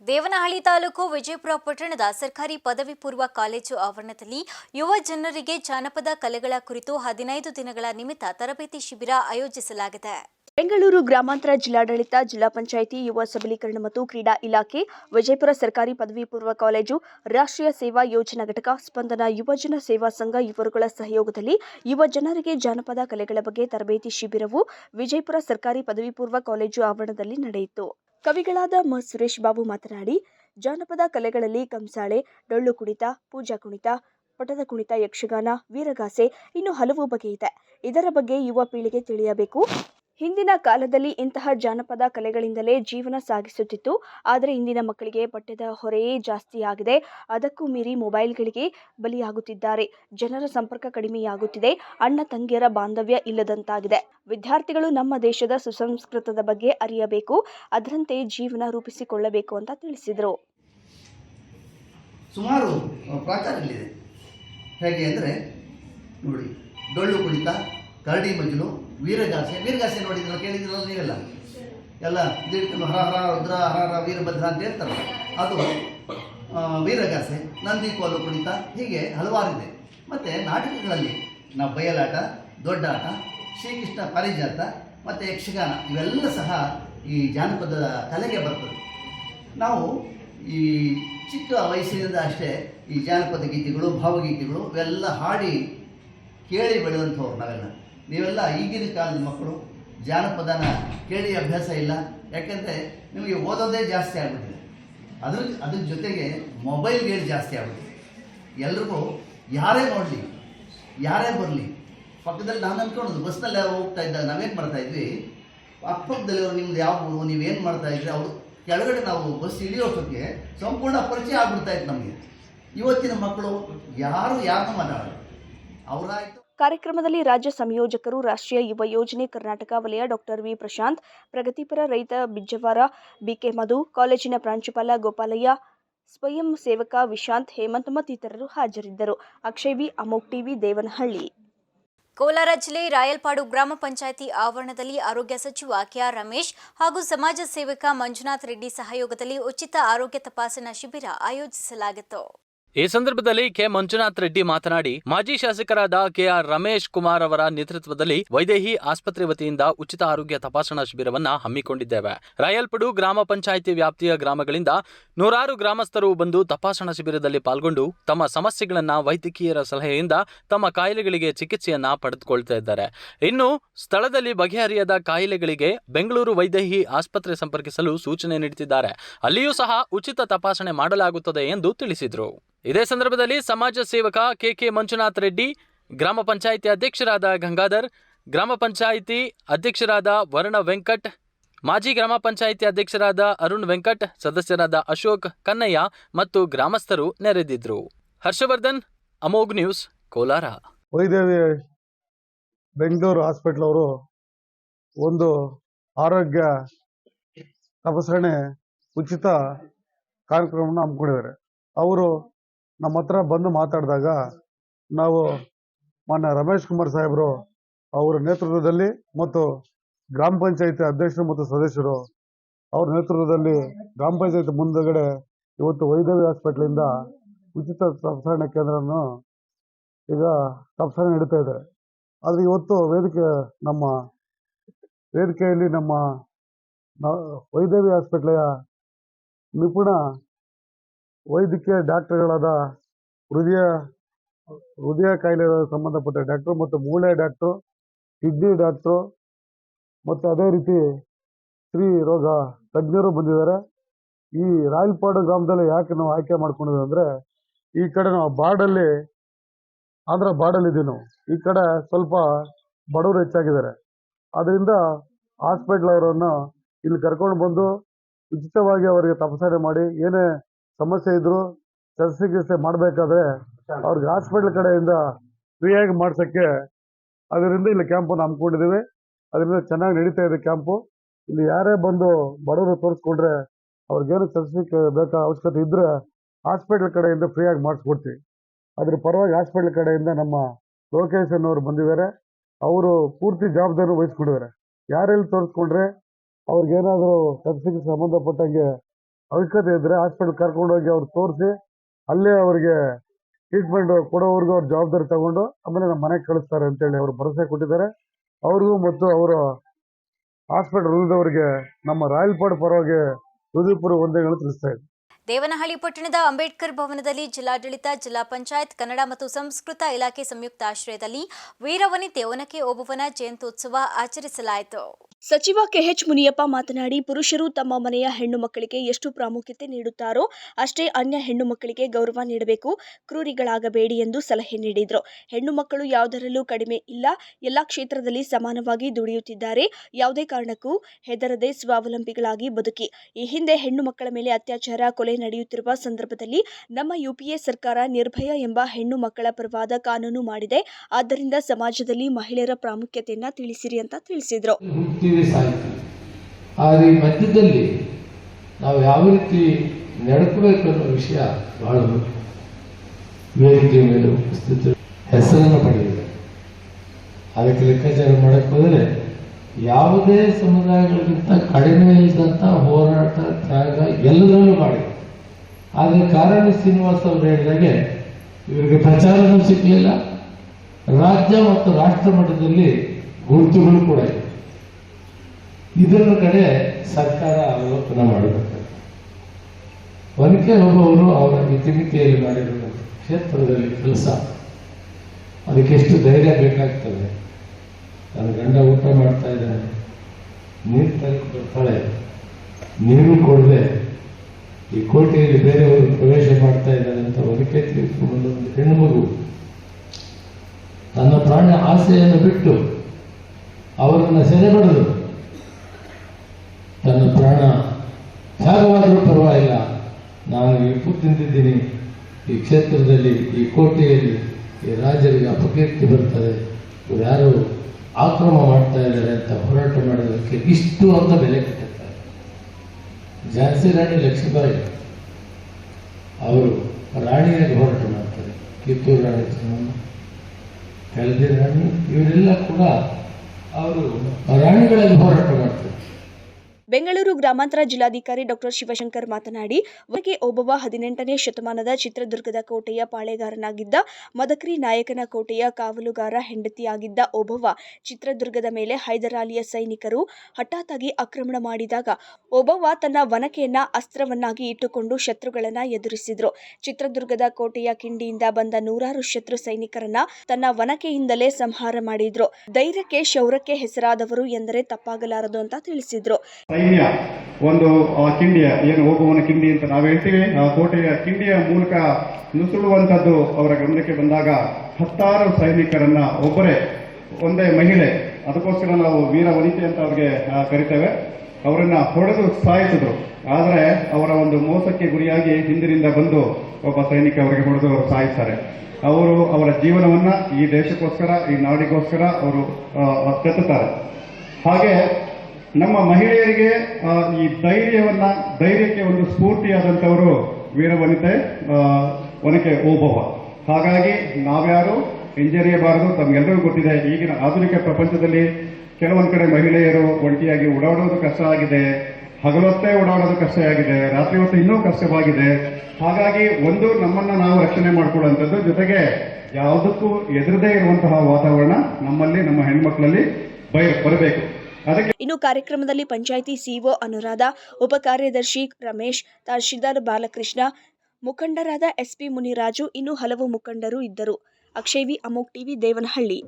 ದೇವನಹಳ್ಳಿ ತಾಲೂಕು ವಿಜಯಪುರ ಪಟ್ಟಣದ ಸರ್ಕಾರಿ ಪದವಿ ಪೂರ್ವ ಕಾಲೇಜು ಆವರಣದಲ್ಲಿ ಯುವ ಜನರಿಗೆ ಜಾನಪದ ಕಲೆಗಳ ಕುರಿತು ಹದಿನೈದು ದಿನಗಳ ನಿಮಿತ್ತ ತರಬೇತಿ ಶಿಬಿರ ಆಯೋಜಿಸಲಾಗಿದೆ. ಬೆಂಗಳೂರು ಗ್ರಾಮಾಂತರ ಜಿಲ್ಲಾಡಳಿತ, ಜಿಲ್ಲಾ ಪಂಚಾಯಿತಿ, ಯುವ ಸಬಲೀಕರಣ ಮತ್ತು ಕ್ರೀಡಾ ಇಲಾಖೆ, ವಿಜಯಪುರ ಸರ್ಕಾರಿ ಪದವಿ ಪೂರ್ವ ಕಾಲೇಜು, ರಾಷ್ಟ್ರೀಯ ಸೇವಾ ಯೋಜನಾ ಘಟಕ, ಸ್ಪಂದನ ಯುವಜನ ಸೇವಾ ಸಂಘ ಇವರುಗಳ ಸಹಯೋಗದಲ್ಲಿ ಯುವ ಜನರಿಗೆ ಜಾನಪದ ಕಲೆಗಳ ಬಗ್ಗೆ ತರಬೇತಿ ಶಿಬಿರವು ವಿಜಯಪುರ ಸರ್ಕಾರಿ ಪದವಿ ಪೂರ್ವ ಕಾಲೇಜು ಆವರಣದಲ್ಲಿ ನಡೆಯಿತು. ಕವಿಗಳಾದ ಮ. ಸುರೇಶ್ ಬಾಬು ಮಾತನಾಡಿ, ಜಾನಪದ ಕಲೆಗಳಲ್ಲಿ ಕಂಸಾಳೆ, ಡೊಳ್ಳು ಕುಣಿತ, ಪೂಜಾ ಕುಣಿತ ಪಟದ ಕುಣಿತ ಯಕ್ಷಗಾನ, ವೀರಗಾಸೆ ಇನ್ನು ಹಲವು ಬಗೆ ಇದೆ. ಇದರ ಬಗ್ಗೆ ಯುವ ಪೀಳಿಗೆ ತಿಳಿಯಬೇಕು. ಹಿಂದಿನ ಕಾಲದಲ್ಲಿ ಇಂತಹ ಜಾನಪದ ಕಲೆಗಳಿಂದಲೇ ಜೀವನ ಸಾಗಿಸುತ್ತಿತ್ತು. ಆದರೆ ಇಂದಿನ ಮಕ್ಕಳಿಗೆ ಪಠ್ಯದ ಹೊರೆಯೇ ಜಾಸ್ತಿಯಾಗಿದೆ ಅದಕ್ಕೂ ಮೀರಿ ಮೊಬೈಲ್ಗಳಿಗೆ ಬಲಿಯಾಗುತ್ತಿದ್ದಾರೆ. ಜನರ ಸಂಪರ್ಕ ಕಡಿಮೆಯಾಗುತ್ತಿದೆ. ಅಣ್ಣ ತಂಗಿಯರ ಬಾಂಧವ್ಯ ಇಲ್ಲದಂತಾಗಿದೆ. ವಿದ್ಯಾರ್ಥಿಗಳು ನಮ್ಮ ದೇಶದ ಸುಸಂಸ್ಕೃತದ ಬಗ್ಗೆ ಅರಿಯಬೇಕು. ಅದರಂತೆ ಜೀವನ ರೂಪಿಸಿಕೊಳ್ಳಬೇಕು ಅಂತ ತಿಳಿಸಿದರು. ಸುಮಾರು ಪ್ರಾಚಾರಗಳಿದೆ. ಹೇಗೆ ಅಂದರೆ, ನೋಡಿ, ಡೊಳ್ಳು ಕುಣಿತ, ಕರಡಿ ಮಜಲು ವೀರಗಾಸೆ ವೀರಗಾಸೆ ನೋಡಿದ್ರು ಕೇಳಿದ್ರು ನೀವೆಲ್ಲ ಎಲ್ಲ ಇದಿಟ್ಕೊಂಡು ಹರ ಹರ ರುದ್ರ ಹರ ಹರ ವೀರಭದ್ರ ಅಂತ ಹೇಳ್ತಾರೆ ಅದು ವೀರಗಾಸೆ, ನಂದಿ ಕೋಲು ಕುಣಿತ, ಹೀಗೆ ಹಲವಾರಿದೆ. ಮತ್ತು ನಾಟಕಗಳಲ್ಲಿ ನಾವು ಬಯಲಾಟ, ದೊಡ್ಡಾಟ, ಶ್ರೀಕೃಷ್ಣ ಪಾರಿಜಾತ, ಮತ್ತು ಯಕ್ಷಗಾನ, ಇವೆಲ್ಲ ಸಹ ಈ ಜಾನಪದ ಕಲೆಗೆ ಬರ್ತದೆ. ನಾವು ಈ ಚಿಕ್ಕ ವಯಸ್ಸಿನಿಂದ ಅಷ್ಟೇ ಈ ಜಾನಪದ ಗೀತೆಗಳು, ಭಾವಗೀತೆಗಳು ಇವೆಲ್ಲ ಹಾಡಿ ಕೇಳಿ ಬೆಳೆದಂಥವ್ರು ನಾವೆಲ್ಲ. ನೀವೆಲ್ಲ ಈಗಿನ ಕಾಲದ ಮಕ್ಕಳು, ಜಾನಪದನ ಕೇಳಿ ಅಭ್ಯಾಸ ಇಲ್ಲ. ಯಾಕೆಂದರೆ ನಿಮಗೆ ಓದೋದೇ ಜಾಸ್ತಿ ಆಗ್ಬಿಟ್ಟಿದೆ. ಅದ್ರ ಅದ್ರ ಜೊತೆಗೆ ಮೊಬೈಲ್ ಗೇಮ್ ಜಾಸ್ತಿ ಆಗ್ಬಿಟ್ಟಿದೆ. ಎಲ್ರಿಗೂ ಯಾರೇ ನೋಡಲಿ, ಯಾರೇ ಬರಲಿ, ಪಕ್ಕದಲ್ಲಿ ನಾನು ಅನ್ಕೊಳ್ಳೋದು ಬಸ್ನಲ್ಲಿ ಹೋಗ್ತಾ ಇದ್ದಾಗ ನಾವೇನು ಮಾಡ್ತಾ ಇದ್ವಿ? ಅಕ್ಕಪಕ್ಕದಲ್ಲಿ ಅವ್ರು ನಿಮ್ದು ಯಾವ ಊರು ನೀವೇನು ಮಾಡ್ತಾ ಇದ್ರಿ? ಅವರು ಕೆಳಗಡೆ ನಾವು ಬಸ್ ಇಳಿಯೋಷ್ಟಕ್ಕೆ ಸಂಪೂರ್ಣ ಪರಿಚಯ ಆಗ್ಬಿಡ್ತಾ ಇತ್ತು ನಮಗೆ. ಇವತ್ತಿನ ಮಕ್ಕಳು ಯಾರು ಯಾರನ್ನೂ ಮಾತಾಡೋದು ಅವರಾಯ್ತು ಕಾರ್ಯಕ್ರಮದಲ್ಲಿ ರಾಜ್ಯ ಸಂಯೋಜಕರು, ರಾಷ್ಟ್ರೀಯ ಯುವ ಯೋಜನೆ ಕರ್ನಾಟಕ ವಲಯ ಡಾಕ್ಟರ್ ವಿ ಪ್ರಶಾಂತ್, ಪ್ರಗತಿಪರ ರೈತ ಬಿಜ್ಜವಾರ ಬಿಕೆ ಮಧು, ಕಾಲೇಜಿನ ಪ್ರಾಂಶುಪಾಲ ಗೋಪಾಲಯ್ಯ, ಸ್ವಯಂ ಸೇವಕ ವಿಶಾಂತ್ ಹೇಮಂತ್ ಮತ್ತಿತರರು ಹಾಜರಿದ್ದರು. Akshay V, Amogh TV, Devanahalli. Kolar ಜಿಲ್ಲೆ ರಾಯಲ್ಪಾಡು ಗ್ರಾಮ ಪಂಚಾಯಿತಿ ಆವರಣದಲ್ಲಿ ಆರೋಗ್ಯ ಸಚಿವ ಕೆಆರ್ ರಮೇಶ್ ಹಾಗೂ ಸಮಾಜ ಸೇವಕ ಮಂಜುನಾಥ್ ರೆಡ್ಡಿ ಸಹಯೋಗದಲ್ಲಿ ಉಚಿತ ಆರೋಗ್ಯ ತಪಾಸಣಾ ಶಿಬಿರ ಆಯೋಜಿಸಲಾಗಿತ್ತು. ಈ ಸಂದರ್ಭದಲ್ಲಿ ಕೆ. ಮಂಜುನಾಥ್ ರೆಡ್ಡಿ ಮಾತನಾಡಿ, ಮಾಜಿ ಶಾಸಕರಾದ ಕೆಆರ್ ರಮೇಶ್ ಕುಮಾರ್ ಅವರ ನೇತೃತ್ವದಲ್ಲಿ ವೈದೇಹಿ ಆಸ್ಪತ್ರೆ ವತಿಯಿಂದ ಉಚಿತ ಆರೋಗ್ಯ ತಪಾಸಣಾ ಶಿಬಿರವನ್ನ ಹಮ್ಮಿಕೊಂಡಿದ್ದೇವೆ. ರಾಯಲ್ಪಡು ಗ್ರಾಮ ಪಂಚಾಯಿತಿ ವ್ಯಾಪ್ತಿಯ ಗ್ರಾಮಗಳಿಂದ ನೂರಾರು ಗ್ರಾಮಸ್ಥರು ಬಂದು ತಪಾಸಣಾ ಶಿಬಿರದಲ್ಲಿ ಪಾಲ್ಗೊಂಡು ತಮ್ಮ ಸಮಸ್ಯೆಗಳನ್ನ ವೈದ್ಯಕೀಯರ ಸಲಹೆಯಿಂದ ತಮ್ಮ ಕಾಯಿಲೆಗಳಿಗೆ ಚಿಕಿತ್ಸೆಯನ್ನ ಪಡೆದುಕೊಳ್ತಾ ಇದ್ದಾರೆ. ಇನ್ನು ಸ್ಥಳದಲ್ಲಿ ಬಗೆಹರಿಯದ ಕಾಯಿಲೆಗಳಿಗೆ ಬೆಂಗಳೂರು ವೈದೇಹಿ ಆಸ್ಪತ್ರೆ ಸಂಪರ್ಕಿಸಲು ಸೂಚನೆ ನೀಡುತ್ತಿದ್ದಾರೆ. ಅಲ್ಲಿಯೂ ಸಹ ಉಚಿತ ತಪಾಸಣೆ ಮಾಡಲಾಗುತ್ತದೆ ಎಂದು ತಿಳಿಸಿದರು. ಇದೇ ಸಂದರ್ಭದಲ್ಲಿ ಸಮಾಜ ಸೇವಕ ಕೆಕೆ ಮಂಜುನಾಥ್ ರೆಡ್ಡಿ, ಗ್ರಾಮ ಪಂಚಾಯಿತಿ ಅಧ್ಯಕ್ಷರಾದ ಗಂಗಾಧರ್, ಗ್ರಾಮ ಪಂಚಾಯಿತಿ ಅಧ್ಯಕ್ಷರಾದ ವರುಣ ವೆಂಕಟ್, ಮಾಜಿ ಗ್ರಾಮ ಪಂಚಾಯಿತಿ ಅಧ್ಯಕ್ಷರಾದ ಅರುಣ್ ವೆಂಕಟ್, ಸದಸ್ಯರಾದ ಅಶೋಕ್ ಕನ್ನಯ್ಯ ಮತ್ತು ಗ್ರಾಮಸ್ಥರು ನೆರೆದಿದ್ದರು ಹರ್ಷವರ್ಧನ್, ಅಮೋಘ್ ನ್ಯೂಸ್, ಕೋಲಾರ. ವೈದೇವಿ ಬೆಂಗಳೂರು ಹಾಸ್ಪಿಟ್ಲ್ ಅವರು ಒಂದು ಆರೋಗ್ಯ ತಪಾಸಣೆ ಉಚಿತ ಕಾರ್ಯಕ್ರಮವನ್ನು ಹಮ್ಮಿಕೊಂಡಿದ್ದಾರೆ. ಅವರು ನಮ್ಮ ಹತ್ರ ಬಂದು ಮಾತಾಡಿದಾಗ ನಾವು ಮಾನ್ಯ ರಮೇಶ್ ಕುಮಾರ್ ಸಾಹೇಬರು ಅವರ ನೇತೃತ್ವದಲ್ಲಿ ಮತ್ತು ಗ್ರಾಮ ಪಂಚಾಯತಿ ಅಧ್ಯಕ್ಷರು ಮತ್ತು ಸದಸ್ಯರು ಅವ್ರ ನೇತೃತ್ವದಲ್ಲಿ ಗ್ರಾಮ ಪಂಚಾಯತಿ ಮುಂದಗಡೆ ಇವತ್ತು ವೈದ್ಯವಿ ಹಾಸ್ಪಿಟ್ಲಿಂದ ಉಚಿತ ತಪಾಸಣೆ ಕೇಂದ್ರವನ್ನು ಈಗ ತಪಾಸಣೆ ನಡೀತಾ ಇದೆ. ಆದರೆ ಇವತ್ತು ವೇದಿಕೆ ನಮ್ಮ ವೇದಿಕೆಯಲ್ಲಿ ನಮ್ಮ ವೈದೇವಿ ಹಾಸ್ಪಿಟ್ಲೆಯ ನಿಪುಣ ವೈದ್ಯಕೀಯ ಡಾಕ್ಟರ್ಗಳಾದ ಹೃದಯ ಹೃದಯ ಕಾಯಿಲೆ ಸಂಬಂಧಪಟ್ಟ ಡಾಕ್ಟ್ರು ಮತ್ತು ಮೂಳೆ ಡಾಕ್ಟ್ರು, ಕಿಡ್ನಿ ಡಾಕ್ಟ್ರು ಮತ್ತು ಅದೇ ರೀತಿ ಸ್ತ್ರೀ ರೋಗ ತಜ್ಞರು ಬಂದಿದ್ದಾರೆ. ಈ ರಾಯಲ್ಪಾಡು ಗ್ರಾಮದಲ್ಲಿ ಯಾಕೆ ನಾವು ಆಯ್ಕೆ ಮಾಡ್ಕೊಂಡಿದ್ದೀವಿ ಅಂದರೆ, ಈ ಕಡೆ ನಾವು ಬಾರ್ಡಲ್ಲಿ ಆಂಧ್ರ ಬಾರ್ಡಲ್ಲಿ ಇದ್ದೀವಿ ನಾವು. ಈ ಕಡೆ ಸ್ವಲ್ಪ ಬಡವರು ಹೆಚ್ಚಾಗಿದ್ದಾರೆ. ಅದರಿಂದ ಹಾಸ್ಪಿಟ್ಲ್ ಅವರನ್ನು ಇಲ್ಲಿ ಕರ್ಕೊಂಡು ಬಂದು ಉಚಿತವಾಗಿ ಅವರಿಗೆ ತಪಾಸಣೆ ಮಾಡಿ, ಏನೇ ಸಮಸ್ಯೆ ಇದ್ರು ಶಸ್ತ್ರಚಿಕಿತ್ಸೆ ಮಾಡಬೇಕಾದ್ರೆ ಅವ್ರಿಗೆ ಹಾಸ್ಪಿಟಲ್ ಕಡೆಯಿಂದ ಫ್ರೀಯಾಗಿ ಮಾಡ್ಸೋಕ್ಕೆ ಅದರಿಂದ ಇಲ್ಲಿ ಕ್ಯಾಂಪನ್ನು ಹಮ್ಮಿಕೊಂಡಿದ್ದೀವಿ. ಅದರಿಂದ ಚೆನ್ನಾಗಿ ನಡೀತಾ ಇದೆ ಕ್ಯಾಂಪು ಇಲ್ಲಿ ಯಾರೇ ಬಂದು ಬಡವರು ತೋರಿಸ್ಕೊಂಡ್ರೆ ಅವ್ರಿಗೇನು ಶಸ್ತ್ರಚಿಕಿತ್ಸೆ ಬೇಕಾ ಅವಶ್ಯಕತೆ ಇದ್ರೆ ಹಾಸ್ಪಿಟ್ಲ್ ಕಡೆಯಿಂದ ಫ್ರೀಯಾಗಿ ಮಾಡಿಸ್ಕೊಡ್ತೀವಿ. ಅದ್ರ ಪರವಾಗಿ ಹಾಸ್ಪಿಟ್ಲ್ ಕಡೆಯಿಂದ ನಮ್ಮ ಲೋಕೇಶ್ ಅನ್ನೋರು ಬಂದಿದ್ದಾರೆ. ಅವರು ಪೂರ್ತಿ ಜವಾಬ್ದಾರಿ ವಹಿಸ್ಕೊಂಡಿದ್ದಾರೆ. ಯಾರೆಲ್ಲಿ ತೋರಿಸ್ಕೊಂಡ್ರೆ ಅವ್ರಿಗೇನಾದರೂ ಶಸ್ತ್ರಚಿಕಿತ್ಸೆ ಸಂಬಂಧಪಟ್ಟಂಗೆ ಅವಶ್ಯಕತೆ ಇದ್ದರೆ ಕರ್ಕೊಂಡು ಕರ್ಕೊಂಡೋಗಿ ಅವ್ರು ತೋರಿಸಿ, ಅಲ್ಲೇ ಅವರಿಗೆ ಟ್ರೀಟ್ಮೆಂಟ್ ಕೊಡೋವರೆಗೂ ಅವ್ರ ಜವಾಬ್ದಾರಿ ತಗೊಂಡು ಆಮೇಲೆ ನಮ್ಮ ಮನೆಗೆ ಕಳಿಸ್ತಾರೆ ಅಂತೇಳಿ ಅವರು ಭರವಸೆ ಕೊಟ್ಟಿದ್ದಾರೆ. ಅವ್ರಿಗೂ ಮತ್ತು ಅವರ ಹಾಸ್ಪಿಟಲ್ ಉಳಿದವರಿಗೆ ನಮ್ಮ ರಾಯಲ್ಪಾಡ್ ಪರವಾಗಿ ಹೃದಯಪೂರ್ವ ವಂದನೆಗಳನ್ನು ತಿಳಿಸ್ತಾ ಇದ್ದೀನಿ. ದೇವನಹಳ್ಳಿ ಪಟ್ಟಣದ ಅಂಬೇಡ್ಕರ್ ಭವನದಲ್ಲಿ ಜಿಲ್ಲಾಡಳಿತ, ಜಿಲ್ಲಾ ಪಂಚಾಯತ್, ಕನ್ನಡ ಮತ್ತು ಸಂಸ್ಕೃತ ಇಲಾಖೆ ಸಂಯುಕ್ತ ಆಶ್ರಯದಲ್ಲಿ ವೀರವನಿತೆ ಒನಕೆ ಓಬವ್ವನ ಜಯಂತ್ಯೋತ್ಸವ ಆಚರಿಸಲಾಯಿತು. ಸಚಿವ ಕೆಎಚ್ ಮುನಿಯಪ್ಪ ಮಾತನಾಡಿ, ಪುರುಷರು ತಮ್ಮ ಮನೆಯ ಹೆಣ್ಣು ಮಕ್ಕಳಿಗೆ ಎಷ್ಟು ಪ್ರಾಮುಖ್ಯತೆ ನೀಡುತ್ತಾರೋ ಅಷ್ಟೇ ಅನ್ಯ ಹೆಣ್ಣು ಮಕ್ಕಳಿಗೆ ಗೌರವ ನೀಡಬೇಕು, ಕ್ರೂರಿಗಳಾಗಬೇಡಿ ಎಂದು ಸಲಹೆ ನೀಡಿದರು. ಹೆಣ್ಣು ಮಕ್ಕಳು ಯಾವುದರಲ್ಲೂ ಕಡಿಮೆ ಇಲ್ಲ, ಎಲ್ಲ ಕ್ಷೇತ್ರದಲ್ಲಿ ಸಮಾನವಾಗಿ ದುಡಿಯುತ್ತಿದ್ದಾರೆ. ಯಾವುದೇ ಕಾರಣಕ್ಕೂ ಹೆದರದೆ ಸ್ವಾವಲಂಬಿಗಳಾಗಿ ಬದುಕಿ, ಈ ಹಿಂದೆ ಹೆಣ್ಣು ಮಕ್ಕಳ ಮೇಲೆ ಅತ್ಯಾಚಾರ, ಕೊಲೆ ನಡೆಯುತ್ತಿರುವ ಸಂದರ್ಭದಲ್ಲಿ ನಮ್ಮ ಯುಪಿಎ ಸರ್ಕಾರ ನಿರ್ಭಯ ಎಂಬ ಹೆಣ್ಣು ಮಕ್ಕಳ ಪರವಾದ ಕಾನೂನು ಮಾಡಿದೆ. ಆದ್ದರಿಂದ ಸಮಾಜದಲ್ಲಿ ಮಹಿಳೆಯರ ಪ್ರಾಮುಖ್ಯತೆಯನ್ನ ತಿಳಿಸಿರಿ ಅಂತ ತಿಳಿಸಿದ್ರು. ಆದರೆ ಮಧ್ಯದಲ್ಲಿ ನಾವು ಯಾವ ರೀತಿ ನಡ್ಕೋಬೇಕು ಅನ್ನೋ ವಿಷಯ ಬಹಳ ವೇದಿಕೆ ಮೇಲೆ ಉಪಸ್ಥಿತ ಹೆಸರನ್ನು ಪಡೆದಿದೆ ಅದಕ್ಕೆ ಲೆಕ್ಕಾಚಾರ ಮಾಡಕ್ಕೆ ಹೋದರೆ ಯಾವುದೇ ಸಮುದಾಯಗಳಿಗಿಂತ ಕಡಿಮೆ ಇದ್ದಂಥ ಹೋರಾಟ ತ್ಯಾಗ ಎಲ್ಲದರಲ್ಲೂ ಮಾಡಿದೆ ಆದರೆ ಕಾರಣ ಶ್ರೀನಿವಾಸ್ ಅವರು ಹೇಳಿದಾಗೆ ಇವರಿಗೆ ಪ್ರಚಾರನೂ ಸಿಗಲಿಲ್ಲ. ರಾಜ್ಯ ಮತ್ತು ರಾಷ್ಟ್ರ ಮಟ್ಟದಲ್ಲಿ ಗುರುತುಗಳು ಕೂಡ ಇದೆ ಇದರ ಕಡೆ ಸರ್ಕಾರ ಅವಲೋಕನ ಮಾಡಬೇಕು. ಒನಕೆ ಹೋಗುವವರು ಅವರ ಮಿತಿಮಿತಿಯಲ್ಲಿ ಮಾಡಿರುವ ಕ್ಷೇತ್ರದಲ್ಲಿ ಕೆಲಸ. ಅದಕ್ಕೆಷ್ಟು ಧೈರ್ಯ ಬೇಕಾಗ್ತದೆ. ನನ್ನ ಗಂಡ ಊಟ ಮಾಡ್ತಾ ಇದ್ದಾನೆ. ನೀರು ತಲೆ ಕೊಡ್ತಾಳೆ ನೀರು ಕೊಡದೆ ಈ ಕೋಟೆಯಲ್ಲಿ ಬೇರೆಯವರು ಪ್ರವೇಶ ಮಾಡ್ತಾ ಇದ್ದಾರೆ ಅಂತ ಒನಕೆ ತಿಳ್ಕೊಂಡು ಹೆಣ್ಣು ಮಗು ತನ್ನ ಪ್ರಾಣ ಆಸೆಯನ್ನು ಬಿಟ್ಟು ಅವರನ್ನು ಸೆರೆ ಬಡದು ತನ್ನ ಪ್ರಾಣ ತ್ಯಾಗವಾದರೂ ಪರವಾಗಿಲ್ಲ. ನಾನು ಈ ಉಪ್ಪು ತಿಂದಿದ್ದೀನಿ. ಈ ಕ್ಷೇತ್ರದಲ್ಲಿ, ಈ ಕೋಟೆಯಲ್ಲಿ ಈ ರಾಜರಿಗೆ ಅಪಕೀರ್ತಿ ಬರ್ತದೆ. ಯಾರು ಆಕ್ರಮ ಮಾಡ್ತಾ ಇದ್ದಾರೆ ಅಂತ ಹೋರಾಟ ಮಾಡೋದಕ್ಕೆ ಇಷ್ಟು ಅಂತ ಬೆಲೆ ಕಟ್ಟಿರ್ತಾರೆ ಝಾನ್ಸಿ ರಾಣಿ ಲಕ್ಷ್ಮೀಬಾಯಿ ಅವರು ರಾಣಿಯಾಗಿ ಹೋರಾಟ ಮಾಡ್ತಾರೆ. ಕಿತ್ತೂರು ರಾಣಿ ಚೆನ್ನಮ್ಮ ಕೆಳದಿ ರಾಣಿ, ಇವರೆಲ್ಲ ಕೂಡ ಅವರು ರಾಣಿಗಳಲ್ಲಿ ಹೋರಾಟ ಮಾಡ್ತಾರೆ. ಬೆಂಗಳೂರು ಗ್ರಾಮಾಂತರ ಜಿಲ್ಲಾಧಿಕಾರಿ ಡಾಕ್ಟರ್ ಶಿವಶಂಕರ್ ಮಾತನಾಡಿ ಒಳಗೆ ಒಬ್ಬವ ಹದಿನೆಂಟನೇ ಶತಮಾನದ ಚಿತ್ರದುರ್ಗದ ಕೋಟೆಯ ಪಾಳೆಗಾರನಾಗಿದ್ದ ಮದಕರಿ ನಾಯಕನ ಕೋಟೆಯ ಕಾವಲುಗಾರ ಹೆಂಡತಿಯಾಗಿದ್ದ ಒಬ್ಬವ ಚಿತ್ರದುರ್ಗದ ಮೇಲೆ ಹೈದರಾಲಿಯ ಸೈನಿಕರು ಹಠಾತ್ತಾಗಿ ಆಕ್ರಮಣ ಮಾಡಿದಾಗ ಒಬ್ಬವ ತನ್ನ ವನಕೆಯನ್ನ ಅಸ್ತ್ರವನ್ನಾಗಿ ಇಟ್ಟುಕೊಂಡು ಶತ್ರುಗಳನ್ನ ಎದುರಿಸಿದ್ರು. ಚಿತ್ರದುರ್ಗದ ಕೋಟೆಯ ಕಿಂಡಿಯಿಂದ ಬಂದ ನೂರಾರು ಶತ್ರು ಸೈನಿಕರನ್ನ ತನ್ನ ವನಕೆಯಿಂದಲೇ ಸಂಹಾರ ಮಾಡಿದ್ರು. ಧೈರ್ಯಕ್ಕೆ ಶೌರ್ಯಕ್ಕೆ ಹೆಸರಾದವರು ಎಂದರೆ ತಪ್ಪಾಗಲಾರದು ಅಂತ ತಿಳಿಸಿದ್ರು. ಸೈನ್ಯ, ಒಂದು ಕಿಂಡಿಯ ಏನು ಹೋಗುವನ ಕಿಂಡಿ ಅಂತ ನಾವು ಹೇಳ್ತೀವಿ. ಆ, ಕೋಟೆಯ ಕಿಂಡಿಯ ಮೂಲಕ ನುಸುಳುವಂತದ್ದು ಅವರ ಗಮನಕ್ಕೆ ಬಂದಾಗ ಹತ್ತಾರು ಸೈನಿಕರನ್ನ ಒಬ್ಬರೇ, ಒಂದೇ ಮಹಿಳೆ, ಅದಕ್ಕೋಸ್ಕರ ನಾವು ವೀರ ವನಿತೆ ಅಂತ ಅವ್ರಿಗೆ ಕರಿತೇವೆ. ಅವರನ್ನ ಹೊಡೆದು ಸಾಯಿಸಿದ್ರು. ಆದರೆ ಅವರ ಒಂದು ಮೋಸಕ್ಕೆ ಗುರಿಯಾಗಿ ಹಿಂದಿನಿಂದ ಬಂದು ಒಬ್ಬ ಸೈನಿಕ ಅವರಿಗೆ ಹೊಡೆದು ಅವರು ಸಾಯಿಸ್ತಾರೆ. ಅವರು ಅವರ ಜೀವನವನ್ನ ಈ ದೇಶಕ್ಕೋಸ್ಕರ, ಈ ನಾಡಿಗೋಸ್ಕರ ಅವರು ತೆತ್ತುತ್ತಾರೆ. ಹಾಗೆ ನಮ್ಮ ಮಹಿಳೆಯರಿಗೆ ಈ ಧೈರ್ಯವನ್ನ, ಧೈರ್ಯಕ್ಕೆ ಒಂದು ಸ್ಫೂರ್ತಿಯಾದಂಥವರು ವೀರವನಿತೆ ಒನಕೆ ಓಬವ್ವ. ಹಾಗಾಗಿ ನಾವ್ಯಾರು ಹಿಂಜರಿಯಬಾರದು ತಮಗೆಲ್ಲರಿಗೂ ಗೊತ್ತಿದೆ, ಈಗಿನ ಆಧುನಿಕ ಪ್ರಪಂಚದಲ್ಲಿ ಕೆಲವೊಂದು ಕಡೆ ಮಹಿಳೆಯರು ಒಂಟಿಯಾಗಿ ಓಡಾಡೋದು ಕಷ್ಟ ಆಗಿದೆ, ಹಗಲೊತ್ತೇ ಓಡಾಡೋದು ಕಷ್ಟ ಆಗಿದೆ, ರಾತ್ರಿ ಹೊತ್ತು ಇನ್ನೂ ಕಷ್ಟವಾಗಿದೆ. ಹಾಗಾಗಿ ಒಂದು ನಮ್ಮನ್ನ ನಾವು ರಕ್ಷಣೆ ಮಾಡಿಕೊಳ್ಳುವಂಥದ್ದು, ಜೊತೆಗೆ ಯಾವುದಕ್ಕೂ ಎದುರದೇ ಇರುವಂತಹ ವಾತಾವರಣ ನಮ್ಮಲ್ಲಿ, ನಮ್ಮ ಹೆಣ್ಮಕ್ಳಲ್ಲಿ ಬಯ, ಬರಬೇಕು. ಇನ್ನು ಕಾರ್ಯಕ್ರಮದಲ್ಲಿ ಪಂಚಾಯಿತಿ ಸಿಇಒ ಅನುರಾಧ ಉಪಕಾರ್ಯದರ್ಶಿ ರಮೇಶ್ ತಹಶೀಲ್ದಾರ್ ಬಾಲಕೃಷ್ಣ ಮುಖಂಡರಾದ ಎಸ್ಪಿ ಮುನಿರಾಜು ಇನ್ನು ಹಲವು ಮುಖಂಡರು ಇದ್ದರು. Akshay V Amogh TV Devanahalli.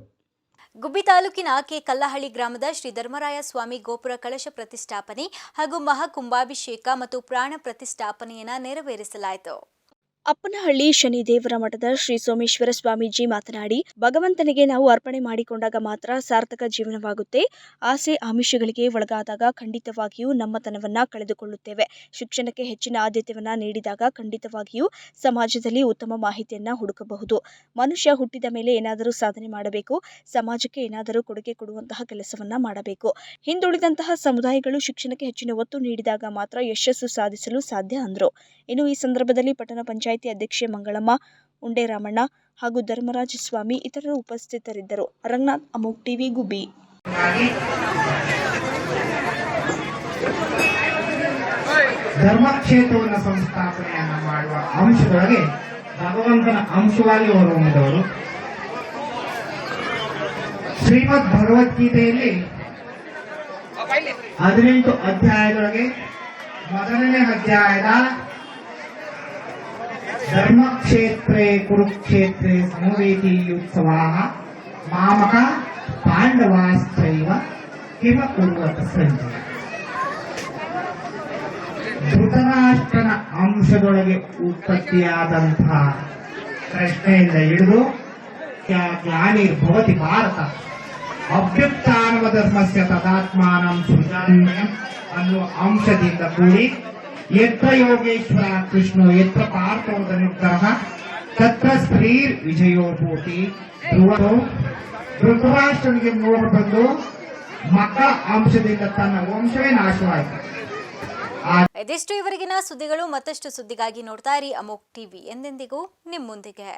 ಗುಬ್ಬಿ ತಾಲೂಕಿನ ಕೆ. ಕಲ್ಲಹಳ್ಳಿ ಗ್ರಾಮದ ಶ್ರೀ ಧರ್ಮರಾಯ ಸ್ವಾಮಿ ಗೋಪುರ ಕಳಶ ಪ್ರತಿಷ್ಠಾಪನೆ ಹಾಗೂ ಮಹಾಕುಂಭಾಭಿಷೇಕ ಮತ್ತು ಪ್ರಾಣ ಪ್ರತಿಷ್ಠಾಪನೆಯನ್ನು ನೆರವೇರಿಸಲಾಯಿತು. ಅಪ್ಪನಹಳ್ಳಿ ಶನಿ ದೇವರ ಮಠದ ಶ್ರೀ ಸೋಮೇಶ್ವರ ಸ್ವಾಮೀಜಿ ಮಾತನಾಡಿ, ಭಗವಂತನಿಗೆ ನಾವು ಅರ್ಪಣೆ ಮಾಡಿಕೊಂಡಾಗ ಮಾತ್ರ ಸಾರ್ಥಕ ಜೀವನವಾಗುತ್ತೆ. ಆಸೆ ಆಮಿಷಗಳಿಗೆ ಒಳಗಾದಾಗ ಖಂಡಿತವಾಗಿಯೂ ನಮ್ಮತನವನ್ನ ಕಳೆದುಕೊಳ್ಳುತ್ತೇವೆ. ಶಿಕ್ಷಣಕ್ಕೆ ಹೆಚ್ಚಿನ ಆದ್ಯತೆಯನ್ನ ನೀಡಿದಾಗ ಖಂಡಿತವಾಗಿಯೂ ಸಮಾಜದಲ್ಲಿ ಉತ್ತಮ ಮಾಹಿತಿಯನ್ನ ಹುಡುಕಬಹುದು. ಮನುಷ್ಯ ಹುಟ್ಟಿದ ಮೇಲೆ ಏನಾದರೂ ಸಾಧನೆ ಮಾಡಬೇಕು, ಸಮಾಜಕ್ಕೆ ಏನಾದರೂ ಕೊಡುಗೆ ಕೊಡುವಂತಹ ಕೆಲಸವನ್ನ ಮಾಡಬೇಕು. ಹಿಂದುಳಿದಂತಹ ಸಮುದಾಯಗಳು ಶಿಕ್ಷಣಕ್ಕೆ ಹೆಚ್ಚಿನ ಒತ್ತು ನೀಡಿದಾಗ ಮಾತ್ರ ಯಶಸ್ಸು ಸಾಧಿಸಲು ಸಾಧ್ಯ ಅಂದರು. ಇನ್ನು ಈ ಸಂದರ್ಭದಲ್ಲಿ ಪಟ್ಟಣ ಪಂಚಾಯಿತಿ ಅಧ್ಯಕ್ಷೆ ಮಂಗಳಮ್ಮ ಉಂಡೆ ರಾಮಣ್ಣ ಹಾಗೂ ಧರ್ಮರಾಜ ಸ್ವಾಮಿ ಇತರರು ಉಪಸ್ಥಿತರಿದ್ದರು. ರಂಗನಾಥ್, ಅಮೋಕ್ ಟಿವಿ ಗುಬಿ ಧರ್ಮಕ್ಷೇತ್ರವನ್ನು ಸಂಸ್ಥಾಪನೆಯನ್ನು ಮಾಡುವ ಅಂಶದೊಳಗೆ ಭಗವಂತನ ಅಂಶವಾಗಿ ಹೊರಹೊಮ್ಮಿದವರು ಶ್ರೀಮದ್ ಭಗವದ್ಗೀತೆಯಲ್ಲಿ ಹದಿನೆಂಟು ಅಧ್ಯಾಯದೊಳಗೆ, ಮೊದಲನೇ ಅಧ್ಯಾಯದ ಧರ್ಮಕ್ಷೇತ್ರೇ, ಕುರುಕ್ಷೇತ್ರೇ ಸಮವೇತಿ ಉತ್ಸವ ಮಾಮಕ ಪಾಂಡವಾಶ್ಚೈವ ಹಿಮ ಕುರುವತ ಸಂಜೆ ಧೃತರಾಷ್ಟ್ರನ ಅಂಶದೊಳಗೆ ಉತ್ಪತ್ತಿಯಾದಂತಹ ಪ್ರಶ್ನೆಯಿಂದ ಹಿಡಿದು ಜ್ಞಾನಿರ್ಭವತಿ ಭಾರತ. ಅಭ್ಯುತ್ಥಾನವ ಧರ್ಮಸ್ಯ ತದಾತ್ಮಾನಂ ಸೃಜಾನ್ಯಂ ಅನ್ನುವ ಅಂಶದಿಂದ ಕೂಡಿ ಯತ್ರ ಯೋಗೇಶ್ವರ ಕೃಷ್ಣ ಯತ್ರ ಪಾರ್ಥೋದನುಗ್ರಹ ತತ್ರ ಸ್ತ್ರೀ ವಿಜಯೋಭೂತಿ ಧ್ರುವನು ಧೃತರಾಷ್ಟ್ರನಿಗೆ ಮೋಹ ಬಂದು ಮಕ ಅಂಶದಿಂದ ತನ್ನ ವಂಶವೇ ನಾಶವಾಯಿತು. ಇದಿಷ್ಟು ಇವರಿಗಿನ ಸುದ್ದಿಗಳು ಮತ್ತಷ್ಟು ಸುದ್ದಿಗಾಗಿ ನೋಡ್ತಾ ಇರಿ ಅಮೋಕ್ ಟಿವಿ. ಎಂದೆಂದಿಗೂ ನಿಮ್ಮೊಂದಿಗೆ.